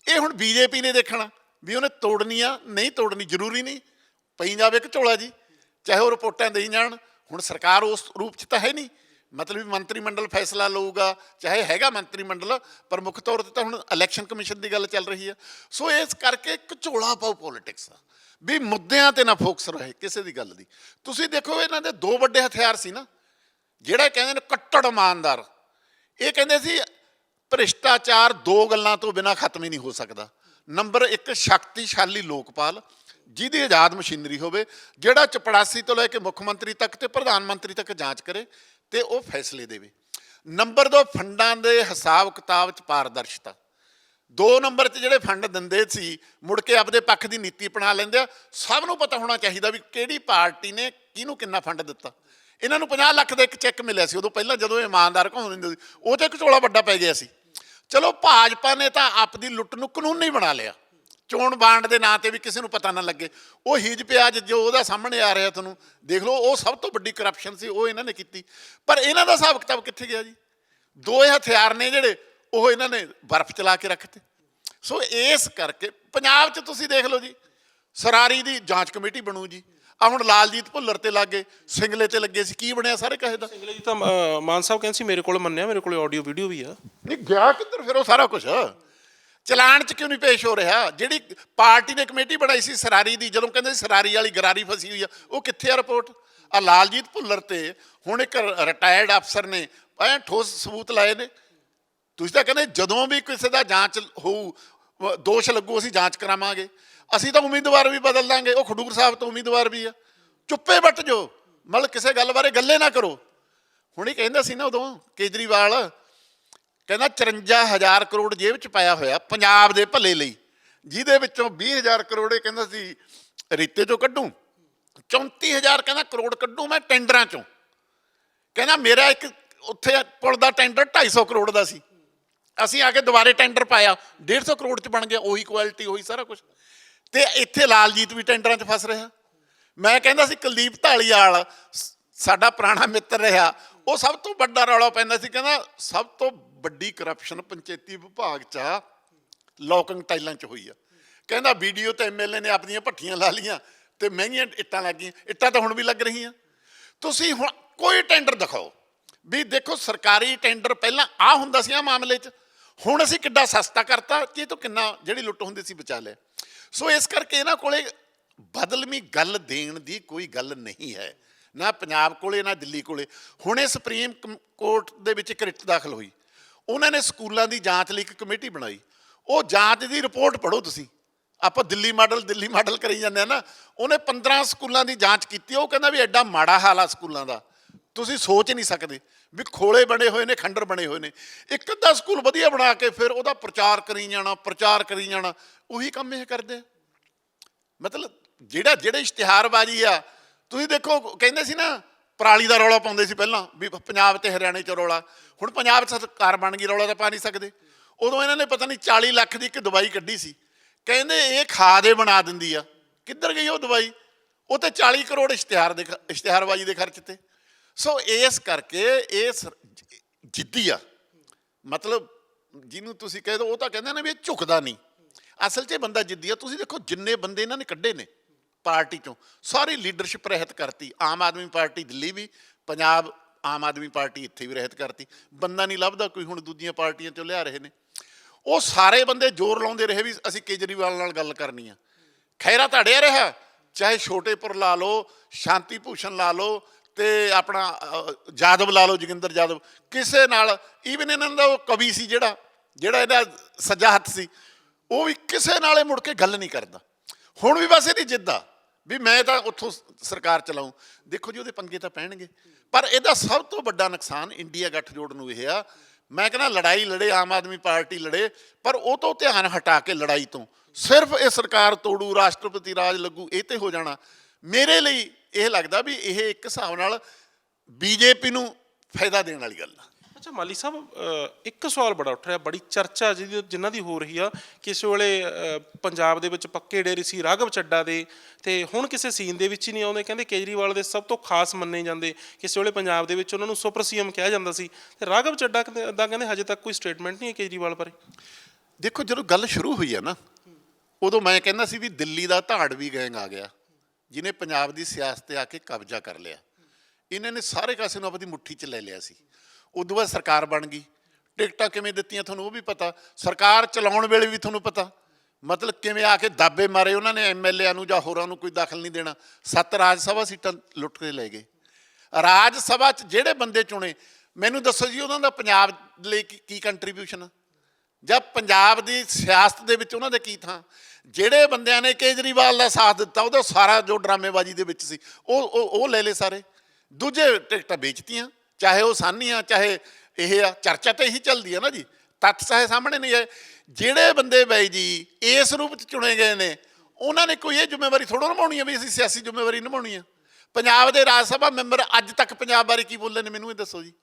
ਇਹ ਹੁਣ ਬੀਜੇਪੀ ਨੇ ਦੇਖਣਾ। ਵੀ ਉਹਨੇ ਤੋੜਨੀ ਆ, ਨਹੀਂ ਤੋੜਨੀ ਜ਼ਰੂਰੀ ਨਹੀਂ। ਪਈ ਜਾਵੇ ਕਿ ਝੋਲਾ ਜੀ, ਚਾਹੇ ਉਹ ਰਿਪੋਰਟਾਂ ਦੇਈ ਜਾਣ, ਹੁਣ ਸਰਕਾਰ ਉਸ ਰੂਪ 'ਚ ਤਾਂ ਹੈ ਨਹੀਂ। ਮਤਲਬ ਵੀ ਮੰਤਰੀ ਮੰਡਲ ਫੈਸਲਾ ਲਊਗਾ, ਚਾਹੇ ਹੈਗਾ ਮੰਤਰੀ ਮੰਡਲ, ਪਰ ਮੁੱਖ ਤੌਰ ਤੇ ਤਾਂ ਹੁਣ ਇਲੈਕਸ਼ਨ ਕਮਿਸ਼ਨ ਦੀ ਗੱਲ ਚੱਲ ਰਹੀ ਹੈ ਸੋ ਇਸ ਕਰਕੇ ਇੱਕ ਝੋਲਾ ਪਾਉ ਪੋਲਿਟਿਕਸ ਆ ਵੀ ਮੁੱਦਿਆਂ ਤੇ ਨਾ ਫੋਕਸ ਰਹੇ ਕਿਸੇ ਦੀ ਗੱਲ ਦੀ। ਤੁਸੀਂ ਦੇਖੋ ਇਹਨਾਂ ਦੇ ਦੋ ਵੱਡੇ ਹਥਿਆਰ ਸੀ ਨਾ, ਜਿਹੜਾ ਕਹਿੰਦੇ ਨੇ ਕੱਟੜ ਇਮਾਨਦਾਰ। ਇਹ ਕਹਿੰਦੇ ਸੀ ਭ੍ਰਿਸ਼ਟਾਚਾਰ ਦੋ ਗੱਲਾਂ ਤੋਂ ਬਿਨਾ ਖਤਮ ਹੀ ਨਹੀਂ ਹੋ ਸਕਦਾ। ਨੰਬਰ 1 ਸ਼ਕਤੀਸ਼ਾਲੀ ਲੋਕਪਾਲ, ਜਿਹਦੀ ਆਜ਼ਾਦ ਮਸ਼ੀਨਰੀ ਹੋਵੇ, ਜਿਹੜਾ ਚਪੜਾਸੀ ਤੋਂ ਲੈ ਕੇ ਮੁੱਖ ਮੰਤਰੀ ਤੱਕ ਤੇ ਪ੍ਰਧਾਨ ਮੰਤਰੀ ਤੱਕ ਜਾਂਚ ਕਰੇ ਤੇ ਉਹ ਫੈਸਲੇ ਦੇਵੇ। ਨੰਬਰ 2 ਫੰਡਾਂ ਦੇ ਹਿਸਾਬ ਕਿਤਾਬ ਚ ਪਾਰਦਰਸ਼ਤਾ। ਦੋ ਨੰਬਰ 'ਚ ਜਿਹੜੇ ਫੰਡ ਦਿੰਦੇ ਸੀ, ਮੁੜ ਕੇ ਆਪਦੇ ਪੱਖ ਦੀ ਨੀਤੀ ਅਪਣਾ ਲੈਂਦੇ ਆ, ਸਭ ਨੂੰ ਪਤਾ ਹੋਣਾ ਚਾਹੀਦਾ ਵੀ ਕਿਹੜੀ ਪਾਰਟੀ ਨੇ ਕਿਹਨੂੰ ਕਿੰਨਾ ਫੰਡ ਦਿੱਤਾ। ਇਹਨਾਂ ਨੂੰ 50 ਲੱਖ ਦਾ ਇੱਕ ਚੈੱਕ ਮਿਲਿਆ ਸੀ, ਉਦੋਂ ਪਹਿਲਾਂ ਜਦੋਂ ਇਮਾਨਦਾਰ ਘੁੰਮਦੇ ਹੁੰਦੇ ਸੀ, ਉਹ 'ਚ ਇੱਕ ਝੋਲਾ ਵੱਡਾ ਪੈ ਗਿਆ ਸੀ। ਚਲੋ ਭਾਜਪਾ ਨੇ ਤਾਂ ਆਪਦੀ ਲੁੱਟ ਨੂੰ ਕਾਨੂੰਨ ਕਾਨੂੰਨੀ ਬਣਾ ਲਿਆ। ਚੋਣ ਬਾਂਡ ਦੇ ਨਾਂ ਤੇ ਵੀ ਕਿਸੇ ਨੂੰ ਪਤਾ ਨਾ ਲੱਗੇ। ਉਹ ਹੀਜ ਪਿਆਜ ਜੋ ਉਹਦਾ ਸਾਹਮਣੇ ਆ ਰਿਹਾ ਤੁਹਾਨੂੰ, ਦੇਖ ਲਓ, ਉਹ ਸਭ ਤੋਂ ਵੱਡੀ ਕਰਪਸ਼ਨ ਸੀ, ਉਹ ਇਹਨਾਂ ਨੇ ਕੀਤੀ। ਪਰ ਇਹਨਾਂ ਦਾ ਹਿਸਾਬ ਕਿਤਾਬ ਕਿੱਥੇ ਗਿਆ ਜੀ? ਦੋ ਹਥਿਆਰ ਨੇ ਜਿਹੜੇ, ਉਹ ਇਹਨਾਂ ਨੇ ਬਰਫ਼ ਚਲਾ ਕੇ ਰੱਖਤੇ। ਸੋ ਇਸ ਕਰਕੇ, ਪੰਜਾਬ 'ਚ ਤੁਸੀਂ ਦੇਖ ਲਓ ਜੀ, ਸਰਾਰੀ ਦੀ ਜਾਂਚ ਕਮੇਟੀ ਬਣੂ ਜੀ। ਆ ਹੁਣ ਲਾਲਜੀਤ ਭੁੱਲਰ ਤੇ ਲੱਗੇ ਸਿੰਗਲੇ ਤੇ ਲੱਗੇ ਸੀ ਕੀ ਬਣਿਆ ਸਾਰੇ ਕਹੇ ਦਾ? ਸਿੰਗਲੇ ਜੀ ਤਾਂ ਅ, ਮਾਨ ਸਾਹਿਬ ਕਹਿੰਦੇ ਸੀ ਮੇਰੇ ਕੋਲ ਮੰਨਿਆ ਮੇਰੇ ਕੋਲ ਆਡੀਓ ਵੀਡੀਓ ਵੀ ਆ। ਨਹੀਂ ਗਿਆ ਕਿੱਧਰ ਫਿਰ ਉਹ ਸਾਰਾ ਕੁਝ ਚਲਾਨ 'ਚ ਕਿਉਂ ਨਹੀਂ ਪੇਸ਼ ਹੋ ਰਿਹਾ? ਜਿਹੜੀ ਪਾਰਟੀ ਨੇ ਕਮੇਟੀ ਬਣਾਈ ਸੀ ਸਰਾਰੀ ਦੀ ਜਦੋਂ ਕਹਿੰਦੇ ਸੀ ਸਰਾਰੀ ਵਾਲੀ ਗਰਾਰੀ ਫਸੀ ਹੋਈ ਆ ਉਹ ਕਿੱਥੇ ਆ ਰਿਪੋਰਟ ਆ ਲਾਲਜੀਤ ਭੁੱਲਰ ਤੇ ਹੁਣ ਇੱਕ ਰਿਟਾਇਰਡ ਅਫਸਰ ਨੇ ਐ ਠੋਸ ਸਬੂਤ ਲਾਏ ਨੇ। ਤੁਸੀਂ ਤਾਂ ਕਹਿੰਦੇ ਜਦੋਂ ਵੀ ਕਿਸੇ ਦਾ ਜਾਂਚ ਹੋਊ ਦੋਸ਼ ਲੱਗੂ ਅਸੀਂ ਜਾਂਚ ਕਰਾਵਾਂਗੇ। ਅਸੀਂ ਤਾਂ ਉਮੀਦਵਾਰ ਵੀ ਬਦਲ ਦਾਂਗੇ, ਉਹ ਖਡੂਰ ਸਾਹਿਬ ਤੋਂ ਉਮੀਦਵਾਰ ਵੀ ਆ। ਚੁੱਪੇ ਬੱਟ ਜੋ ਮਤਲਬ ਕਿਸੇ ਗੱਲ ਬਾਰੇ ਗੱਲੇ ਨਾ ਕਰੋ। ਹੁਣ ਇਹ ਕਹਿੰਦਾ ਸੀ ਨਾ ਉਦੋਂ ਕੇਜਰੀਵਾਲ, ਕਹਿੰਦਾ 54000 ਕਰੋੜ ਜੇਬ ਚ ਪਾਇਆ ਹੋਇਆ ਪੰਜਾਬ ਦੇ ਭਲੇ ਲਈ। ਜਿਹਦੇ ਵਿੱਚੋਂ 20000 ਕਰੋੜ ਇਹ ਕਹਿੰਦਾ ਸੀ, ਰੇਤੇ ਚੋਂ ਕੱਢੂ। 34000 ਕਹਿੰਦਾ ਕਰੋੜ ਕੱਢੂ ਮੈਂ ਟੈਂਡਰਾਂ ਚੋਂ। ਕਹਿੰਦਾ ਮੇਰਾ ਇੱਕ ਉੱਥੇ ਪੁਲ ਦਾ ਟੈਂਡਰ 250 ਕਰੋੜ ਦਾ ਸੀ। ਅਸੀਂ ਆ ਕੇ ਦੁਬਾਰੇ ਟੈਂਡਰ ਪਾਇਆ 150 ਕਰੋੜ ਚ ਬਣ ਗਿਆ, ਉਹੀ ਕੁਆਲਿਟੀ ਉਹੀ ਸਾਰਾ ਕੁਝ ਤੇ ਇੱਥੇ ਲਾਲਜੀਤ ਵੀ ਟੈਂਡਰਾਂ 'ਚ ਫਸ ਰਿਹਾ। ਮੈਂ ਕਹਿੰਦਾ ਸੀ, ਕੁਲਦੀਪ ਢਾਲੀਵਾਲ ਸਾਡਾ ਪੁਰਾਣਾ ਮਿੱਤਰ ਰਿਹਾ। ਉਹ ਸਭ ਤੋਂ ਵੱਡਾ ਰੌਲਾ ਪੈਂਦਾ ਸੀ, ਕਹਿੰਦਾ ਸਭ ਤੋਂ ਵੱਡੀ ਕਰਪਸ਼ਨ ਪੰਚਾਇਤੀ ਵਿਭਾਗ 'ਚ ਆ, ਲੋਕਿੰਗ ਟਾਈਲਾਂ 'ਚ ਹੋਈ ਆ। ਕਹਿੰਦਾ ਵੀਡੀਓ ਤੇ ਐਮਐਲਏ ਨੇ ਆਪਣੀਆਂ ਭੱਠੀਆਂ ਲਾ ਲੀਆਂ ਤੇ ਮਹਿੰਗੀਆਂ ਇੱਟਾਂ ਲੱਗ ਗਈਆਂ ਇੱਟਾਂ ਤਾਂ ਹੁਣ ਵੀ ਲੱਗ ਰਹੀਆਂ। ਤੁਸੀਂ ਹੁਣ ਕੋਈ ਟੈਂਡਰ ਦਿਖਾਓ ਵੀ ਦੇਖੋ ਸਰਕਾਰੀ ਟੈਂਡਰ ਪਹਿਲਾਂ ਆ ਹੁੰਦਾ ਸੀ ਆ ਮਾਮਲੇ 'ਚ। ਹੁਣ ਅਸੀਂ ਕਿੱਡਾ ਸਸਤਾ ਕਰਤਾ, ਕਿ ਇਹ ਤੋਂ ਕਿੰਨਾ, ਜਿਹੜੀ ਲੁੱਟ ਹੁੰਦੀ ਸੀ ਬਚਾ ਲਿਆ। ਸੋ ਇਸ ਕਰਕੇ ਇਹਨਾਂ ਕੋਲੇ ਬਦਲਵੀਂ ਗੱਲ ਦੇਣ ਦੀ ਕੋਈ ਗੱਲ ਨਹੀਂ ਹੈ। ਨਾ ਪੰਜਾਬ ਕੋਲੇ, ਨਾ ਦਿੱਲੀ ਕੋਲੇ। ਹੁਣੇ ਸੁਪਰੀਮ ਕੋਰਟ ਦੇ ਵਿੱਚ ਇੱਕ ਰਿਟ ਦਾਖਲ ਹੋਈ। ਉਹਨਾਂ ਨੇ ਸਕੂਲਾਂ ਦੀ ਜਾਂਚ ਲਈ ਇੱਕ ਕਮੇਟੀ ਬਣਾਈ। ਉਹ ਜਾਂਚ ਦੀ ਰਿਪੋਰਟ ਪੜ੍ਹੋ ਤੁਸੀਂ। ਆਪਾਂ ਦਿੱਲੀ ਮਾਡਲ ਦਿੱਲੀ ਮਾਡਲ ਕਰੀ ਜਾਂਦੇ ਆ ਨਾ। ਉਹਨੇ 15 ਸਕੂਲਾਂ ਦੀ ਜਾਂਚ ਕੀਤੀ। ਉਹ ਕਹਿੰਦਾ ਵੀ ਐਡਾ ਮਾੜਾ ਹਾਲ ਆ ਸਕੂਲਾਂ ਦਾ। ਤੁਸੀਂ ਸੋਚ ਨਹੀਂ ਸਕਦੇ। ਵੀ ਖੋਲੇ ਬਣੇ ਹੋਏ ਨੇ, ਖੰਡਰ ਬਣੇ ਹੋਏ ਨੇ। ਇੱਕ ਅੱਧਾ ਸਕੂਲ ਵਧੀਆ ਬਣਾ ਕੇ ਫਿਰ ਉਹਦਾ ਪ੍ਰਚਾਰ ਕਰੀ ਜਾਣਾ, ਪ੍ਰਚਾਰ ਕਰੀ ਜਾਣਾ, ਉਹੀ ਕੰਮ ਇਹ ਕਰਦੇ ਆ। ਮਤਲਬ ਜਿਹੜਾ, ਜਿਹੜੇ ਇਸ਼ਤਿਹਾਰਬਾਜ਼ੀ ਆ, ਤੁਸੀਂ ਦੇਖੋ, ਕਹਿੰਦੇ ਸੀ ਨਾ, ਪਰਾਲੀ ਦਾ ਰੌਲਾ ਪਾਉਂਦੇ ਸੀ ਪਹਿਲਾਂ, ਵੀ ਪੰਜਾਬ ਤੇ ਹਰਿਆਣੇ ਚ ਰੌਲਾ। ਹੁਣ ਪੰਜਾਬ ਸਰਕਾਰ ਬਣ ਗਈ, ਰੌਲਾ ਤਾਂ ਪਾ ਨਹੀਂ ਸਕਦੇ। ਉਦੋਂ ਇਹਨਾਂ ਨੇ ਪਤਾ ਨਹੀਂ 40 ਲੱਖ ਦੀ ਇੱਕ ਦਵਾਈ ਕੱਢੀ ਸੀ। ਕਹਿੰਦੇ ਇਹ ਖਾਦੇ ਬਣਾ ਦਿੰਦੀ ਆ। ਕਿੱਧਰ ਗਈ ਉਹ ਦਵਾਈ? ਉਹ ਤੇ 40 ਕਰੋੜ ਇਸ਼ਤਿਹਾਰ ਦੇ ਖ- ਇਸ਼ਤਿਹਾਰਬਾਜ਼ੀ ਦੇ ਖਰਚ ਤੇ। ਸੋ ਇਸ ਕਰਕੇ ਇਹ ਸਰ- ਜਿੱਦੀ ਆ। ਮਤਲਬ ਜਿਹਨੂੰ ਤੁਸੀਂ ਕਹਿ ਦੋ, ਉਹ ਤਾਂ ਕਹਿੰਦੇ ਨੇ ਵੀ ਇਹ ਝੁਕਦਾ ਨਹੀਂ। ਅਸਲ 'ਚ ਇਹ ਬੰਦਾ ਜਿੱਦੀ ਆ। ਤੁਸੀਂ ਦੇਖੋ ਜਿੰਨੇ ਬੰਦੇ ਇਹਨਾਂ ਨੇ ਕੱਢੇ ਨੇ ਪਾਰਟੀ ਚੋਂ, ਸਾਰੀ ਲੀਡਰਸ਼ਿਪ ਰਹਿਤ ਕਰਤੀ। ਆਮ ਆਦਮੀ ਪਾਰਟੀ ਦਿੱਲੀ ਵੀ, ਪੰਜਾਬ ਆਮ ਆਦਮੀ ਪਾਰਟੀ ਇੱਥੇ ਵੀ ਰਹਿਤ ਕਰਤੀ। ਬੰਦਾ ਨਹੀਂ ਲੱਭਦਾ ਕੋਈ, ਹੁਣ ਦੂਜੀਆਂ ਪਾਰਟੀਆਂ ਚੋਂ ਲਿਆ ਰਹੇ ਨੇ। ਉਹ ਸਾਰੇ ਬੰਦੇ ਜ਼ੋਰ ਲਾਉਂਦੇ ਰਹੇ ਵੀ ਅਸੀਂ ਕੇਜਰੀਵਾਲ ਨਾਲ ਗੱਲ ਕਰਨੀ ਆ। ਖੈਰਾ ਤੁਹਾਡੇ ਰਿਹਾ? ਚਾਹੇ ਛੋਟੇਪੁਰ ਲਾ ਲਓ ਸ਼ਾਂਤੀ ਭੂਸ਼ਣ ਲਾ ਲਓ ਤੇ ਆਪਣਾ ਅਹ, ਜਾਦਵ ਲਾ ਲਓ ਜੋਗਿੰਦਰ ਜਾਦਵ। ਕਿਸੇ ਨਾਲ ਈਵਨ ਇਹਨਾਂ ਦਾ ਉਹ ਕਵੀ ਸੀ ਜਿਹੜਾ ਜਿਹੜਾ ਇਹਦਾ ਸੱਜਾ ਹੱਥ ਸੀ ਉਹ ਵੀ ਕਿਸੇ ਨਾਲ ਮੁੜ ਕੇ ਗੱਲ ਨਹੀਂ ਕਰਦਾ। ਹੁਣ ਵੀ ਬਸ ਇਹਦੀ ਜਿੱਦ ਆ ਵੀ ਮੈਂ ਤਾਂ ਉੱਥੋਂ ਸਰਕਾਰ ਚਲਾਉਂ ਦੇਖੋ ਜੀ ਉਹਦੇ ਪੰਗੇ ਤਾਂ ਪੈਣਗੇ। ਪਰ ਇਹਦਾ ਸਭ ਤੋਂ ਵੱਡਾ ਨੁਕਸਾਨ ਇੰਡੀਆ ਗੱਠਜੋੜ ਨੂੰ ਇਹ ਆ। ਮੈਂ ਕਹਿੰਦਾ ਲੜਾਈ ਲੜੇ ਆਮ ਆਦਮੀ ਪਾਰਟੀ ਲੜੇ ਪਰ ਉਹ ਤੋਂ ਧਿਆਨ ਹਟਾ ਕੇ ਲੜਾਈ ਤੋਂ। ਸਿਰਫ ਇਹ ਸਰਕਾਰ ਤੋੜੂ ਰਾਸ਼ਟਰਪਤੀ ਰਾਜ ਲੱਗੂ ਇਹ ਤੇ ਹੋ ਜਾਣਾ। ਮੇਰੇ ਲਈ ਇਹ ਲੱਗਦਾ ਵੀ ਇਹ ਇੱਕ ਹਿਸਾਬ ਨਾਲ ਬੀਜੇਪੀ ਨੂੰ ਫਾਇਦਾ ਦੇਣ ਵਾਲੀ ਗੱਲ ਆ। ਅੱਛਾ ਮਾਲੀ ਸਾਹਿਬ ਅ, ਇੱਕ ਸਵਾਲ ਬੜਾ ਉੱਠ ਰਿਹਾ ਬੜੀ ਚਰਚਾ ਜਿਹਦੀ ਜਿਨ੍ਹਾਂ ਦੀ ਹੋ ਰਹੀ ਆ ਕਿਸੇ ਵੇਲੇ ਅ, ਪੰਜਾਬ ਦੇ ਵਿੱਚ ਪੱਕੇ ਡੇਰੇ ਸੀ ਰਾਘਵ ਚੱਡਾ ਦੇ ਤੇ ਹੁਣ ਕਿਸੇ ਸੀਨ ਦੇ ਵਿੱਚ ਹੀ ਨਹੀਂ ਆਉਂਦੇ ਕਹਿੰਦੇ ਕੇਜਰੀਵਾਲ ਦੇ ਸਭ ਤੋਂ ਖਾਸ ਮੰਨੇ ਜਾਂਦੇ ਕਿਸੇ ਵੇਲੇ ਪੰਜਾਬ ਦੇ ਵਿੱਚ ਉਹਨਾਂ ਨੂੰ ਸੁਪਰ ਸੀਐਮ ਕਿਹਾ ਜਾਂਦਾ ਸੀ ਤੇ ਰਾਘਵ ਚੱਡਾ ਕਹਿੰਦੇ- ਦਾ ਕਹਿੰਦੇ ਹਜੇ ਤੱਕ ਕੋਈ ਸਟੇਟਮੈਂਟ ਨਹੀਂ ਹੈ ਕੇਜਰੀਵਾਲ ਬਾਰੇ? ਦੇਖੋ ਜਦੋਂ ਗੱਲ ਸ਼ੁਰੂ ਹੋਈ ਆ ਨਾ ਉਦੋਂ ਮੈਂ ਕਹਿੰਦਾ ਸੀ ਵੀ ਦਿੱਲੀ ਦਾ ਧਾੜਵੀ ਗੈਂਗ ਆ ਗਿਆ। ਜਿਹਨੇ ਪੰਜਾਬ ਦੀ ਸਿਆਸਤ ਤੇ ਆ ਕੇ ਕਬਜ਼ਾ ਕਰ ਲਿਆ। ਇਹਨਾਂ ਨੇ ਸਾਰੇ ਕਾਸੇ ਨੂੰ ਆਪਣੀ ਮੁੱਠੀ 'ਚ ਲੈ ਲਿਆ ਸੀ। ਉਦੋਂ ਬਾਅਦ ਸਰਕਾਰ ਬਣ ਗਈ। ਟਿਕਟਾਂ ਕਿਵੇਂ ਦਿੱਤੀਆਂ ਤੁਹਾਨੂੰ ਉਹ ਵੀ ਪਤਾ। ਸਰਕਾਰ ਚਲਾਉਣ ਵੇਲੇ ਵੀ ਤੁਹਾਨੂੰ ਪਤਾ। ਮਤਲਬ ਕਿਵੇਂ ਆ ਕੇ ਦਾਬੇ ਮਾਰੇ ਉਹਨਾਂ ਨੇ ਐਮਐਲਏਆਂ ਨੂੰ ਜਾਂ ਹੋਰਾਂ ਨੂੰ ਕੋਈ ਦਖਲ ਨਹੀਂ ਦੇਣਾ। ਸੱਤ ਰਾਜ ਸਭਾ ਸੀਟਾਂ ਲੁੱਟ ਕੇ ਲੈ ਗਏ। ਰਾਜ ਸਭਾ 'ਚ ਜਿਹੜੇ ਬੰਦੇ ਚੁਣੇ, ਮੈਨੂੰ ਦੱਸੋ ਜੀ ਉਹਨਾਂ ਦਾ ਪੰਜਾਬ ਲਈ ਕੀ- ਕੀ ਕੰਟਰੀਬਿਊਸ਼ਨ ਆ? ਜਾਂ ਪੰਜਾਬ ਦੀ ਸਿਆਸਤ ਦੇ ਵਿੱਚ ਉਹਨਾਂ ਦੇ ਕੀ ਥਾਂ? ਜਿਹੜੇ ਬੰਦਿਆਂ ਨੇ ਕੇਜਰੀਵਾਲ ਦਾ ਸਾਥ ਦਿੱਤਾ, ਉਹਦਾ ਸਾਰਾ ਜੋ ਡਰਾਮੇਬਾਜ਼ੀ ਦੇ ਵਿੱਚ ਸੀ, ਉਹ ਉਹ ਉਹ ਲੈ ਲਏ ਸਾਰੇ। ਦੂਜੇ ਟਿਕਟਾਂ ਵੇਚਤੀਆਂ, ਚਾਹੇ ਉਹ ਸਾਨੀਆਂ, ਚਾਹੇ ਇਹ ਆ, ਚਰਚਾ ਤਾਂ ਇਹੀ ਚੱਲਦੀ ਆ ਨਾ ਜੀ। ਤੱਥ ਚਾਹੇ ਸਾਹਮਣੇ ਨਹੀਂ ਆਏ। ਜਿਹੜੇ ਬੰਦੇ ਬਾਈ ਜੀ ਇਸ ਰੂਪ ਚ ਚੁਣੇ ਗਏ ਨੇ, ਉਹਨਾਂ ਨੇ ਕੋਈ ਇਹ ਜ਼ਿੰਮੇਵਾਰੀ ਥੋੜ੍ਹਾ ਨਿਭਾਉਣੀ ਹੈ ਵੀ ਅਸੀਂ ਸਿਆਸੀ ਜ਼ਿੰਮੇਵਾਰੀ ਨਿਭਾਉਣੀ ਹੈ ਪੰਜਾਬ ਦੇ ਰਾਜ ਸਭਾ ਮੈਂਬਰ ਅੱਜ ਤੱਕ ਪੰਜਾਬ ਬਾਰੇ ਕੀ ਬੋਲੇ ਨੇ ਮੈਨੂੰ ਇਹ ਦੱਸੋ ਜੀ।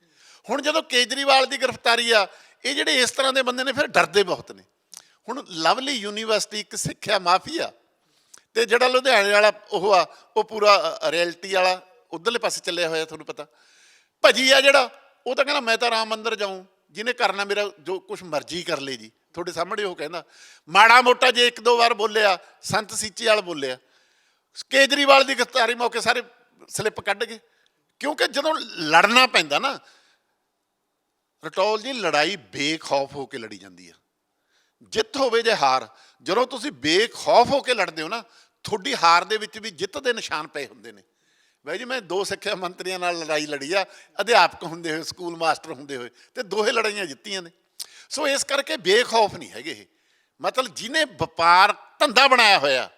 ਹੁਣ ਜਦੋਂ ਕੇਜਰੀਵਾਲ ਦੀ ਗ੍ਰਿਫਤਾਰੀ ਆ ਇਹ ਜਿਹੜੇ ਇਸ ਤਰ੍ਹਾਂ ਦੇ ਬੰਦੇ ਨੇ ਫਿਰ ਡਰਦੇ ਬਹੁਤ ਨੇ। ਹੁਣ ਲਵਲੀ ਯੂਨੀਵਰਸਿਟੀ ਇੱਕ ਸਿੱਖਿਆ ਮਾਫੀਆ ਤੇ ਜਿਹੜਾ ਲੁਧਿਆਣੇ ਵਾਲਾ ਉਹ ਆ, ਉਹ ਪੂਰਾ ਰਿਐਲਿਟੀ ਵਾਲਾ ਉਧਰਲੇ ਪਾਸੇ ਚੱਲਿਆ ਹੋਇਆ ਤੁਹਾਨੂੰ ਪਤਾ। ਭਜੀ ਆ ਜਿਹੜਾ, ਉਹ ਤਾਂ ਕਹਿੰਦਾ ਮੈਂ ਤਾਂ ਰਾਮ ਮੰਦਰ ਜਾਊਂ, ਜਿਹਨੇ ਕਰਨਾ ਮੇਰਾ ਜੋ ਕੁਝ ਮਰਜ਼ੀ ਕਰ ਲੇ ਜੀ। ਤੁਹਾਡੇ ਸਾਹਮਣੇ ਉਹ ਕਹਿੰਦਾ, ਮਾੜਾ ਮੋਟਾ ਜੇ ਇੱਕ ਦੋ ਵਾਰ ਬੋਲਿਆ, ਸੰਤ ਸੀਚੇ ਵਾਲ ਬੋਲਿਆ, ਕੇਜਰੀਵਾਲ ਦੀ ਗ੍ਰਿਫਤਾਰੀ ਮੌਕੇ ਸਾਰੇ ਸਲਿੱਪ ਕੱਢ ਗਏ। ਕਿਉਂਕਿ ਜਦੋਂ ਲੜਨਾ ਪੈਂਦਾ ਨਾ ਰਟੋਲ ਜੀ ਲੜਾਈ ਬੇਖੌਫ ਹੋ ਕੇ ਲੜੀ ਜਾਂਦੀ ਆ। ਜਿੱਤ ਹੋਵੇ ਜੇ ਹਾਰ, ਜਦੋਂ ਤੁਸੀਂ ਬੇਖੌਫ ਹੋ ਕੇ ਲੜਦੇ ਹੋ ਨਾ, ਤੁਹਾਡੀ ਹਾਰ ਦੇ ਵਿੱਚ ਵੀ ਜਿੱਤ ਦੇ ਨਿਸ਼ਾਨ ਪਏ ਹੁੰਦੇ ਨੇ। ਬਾਈ ਜੀ, ਮੈਂ ਦੋ ਸਿੱਖਿਆ ਮੰਤਰੀਆਂ ਨਾਲ ਲੜਾਈ ਲੜੀ ਆ, ਅਧਿਆਪਕ ਹੁੰਦੇ ਹੋਏ, ਸਕੂਲ ਮਾਸਟਰ ਹੁੰਦੇ ਹੋਏ, ਤੇ ਦੋਹੇ ਲੜਾਈਆਂ ਜਿੱਤੀਆਂ ਨੇ। ਸੋ ਇਸ ਕਰਕੇ ਬੇਖੌਫ ਨਹੀਂ ਹੈਗੇ ਇਹ। ਮਤਲਬ ਜਿਹਨੇ ਵਪਾਰ ਧੰਦਾ ਬਣਾਇਆ ਹੋਇਆ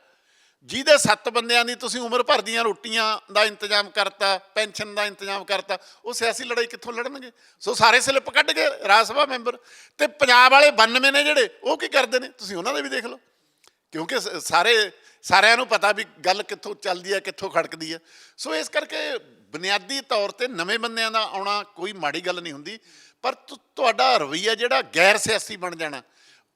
ਜਿਹਦੇ ਸੱਤ ਬੰਦਿਆਂ ਦੀ ਤੁਸੀਂ ਉਮਰ ਭਰ ਦੀਆਂ ਰੋਟੀਆਂ ਦਾ ਇੰਤਜ਼ਾਮ ਕਰਤਾ, ਪੈਨਸ਼ਨ ਦਾ ਇੰਤਜ਼ਾਮ ਕਰਤਾ, ਉਹ ਸਿਆਸੀ ਲੜਾਈ ਕਿੱਥੋਂ ਲੜਨਗੇ? ਸੋ ਸਾਰੇ ਸਲਿੱਪ ਕੱਢ ਕੇ ਰਾਜ ਸਭਾ ਮੈਂਬਰ। ਤੇ ਪੰਜਾਬ ਵਾਲੇ 92 ਨੇ ਜਿਹੜੇ, ਉਹ ਕੀ ਕਰਦੇ ਨੇ? ਤੁਸੀਂ ਉਹਨਾਂ ਦੇ ਵੀ ਦੇਖ ਲਓ। ਕਿਉਂਕਿ ਸ- ਸਾਰੇ, ਸਾਰਿਆਂ ਨੂੰ ਪਤਾ ਵੀ ਗੱਲ ਕਿੱਥੋਂ ਚੱਲਦੀ ਹੈ, ਕਿੱਥੋਂ ਖੜਕਦੀ ਹੈ। ਸੋ ਇਸ ਕਰਕੇ ਬੁਨਿਆਦੀ ਤੌਰ ਤੇ ਨਵੇਂ ਬੰਦਿਆਂ ਦਾ ਆਉਣਾ ਕੋਈ ਮਾੜੀ ਗੱਲ ਨਹੀਂ ਹੁੰਦੀ। ਪਰ ਤੁਹਾਡਾ ਰਵੱਈਆ ਜਿਹੜਾ ਗੈਰ ਸਿਆਸੀ ਬਣ ਜਾਣਾ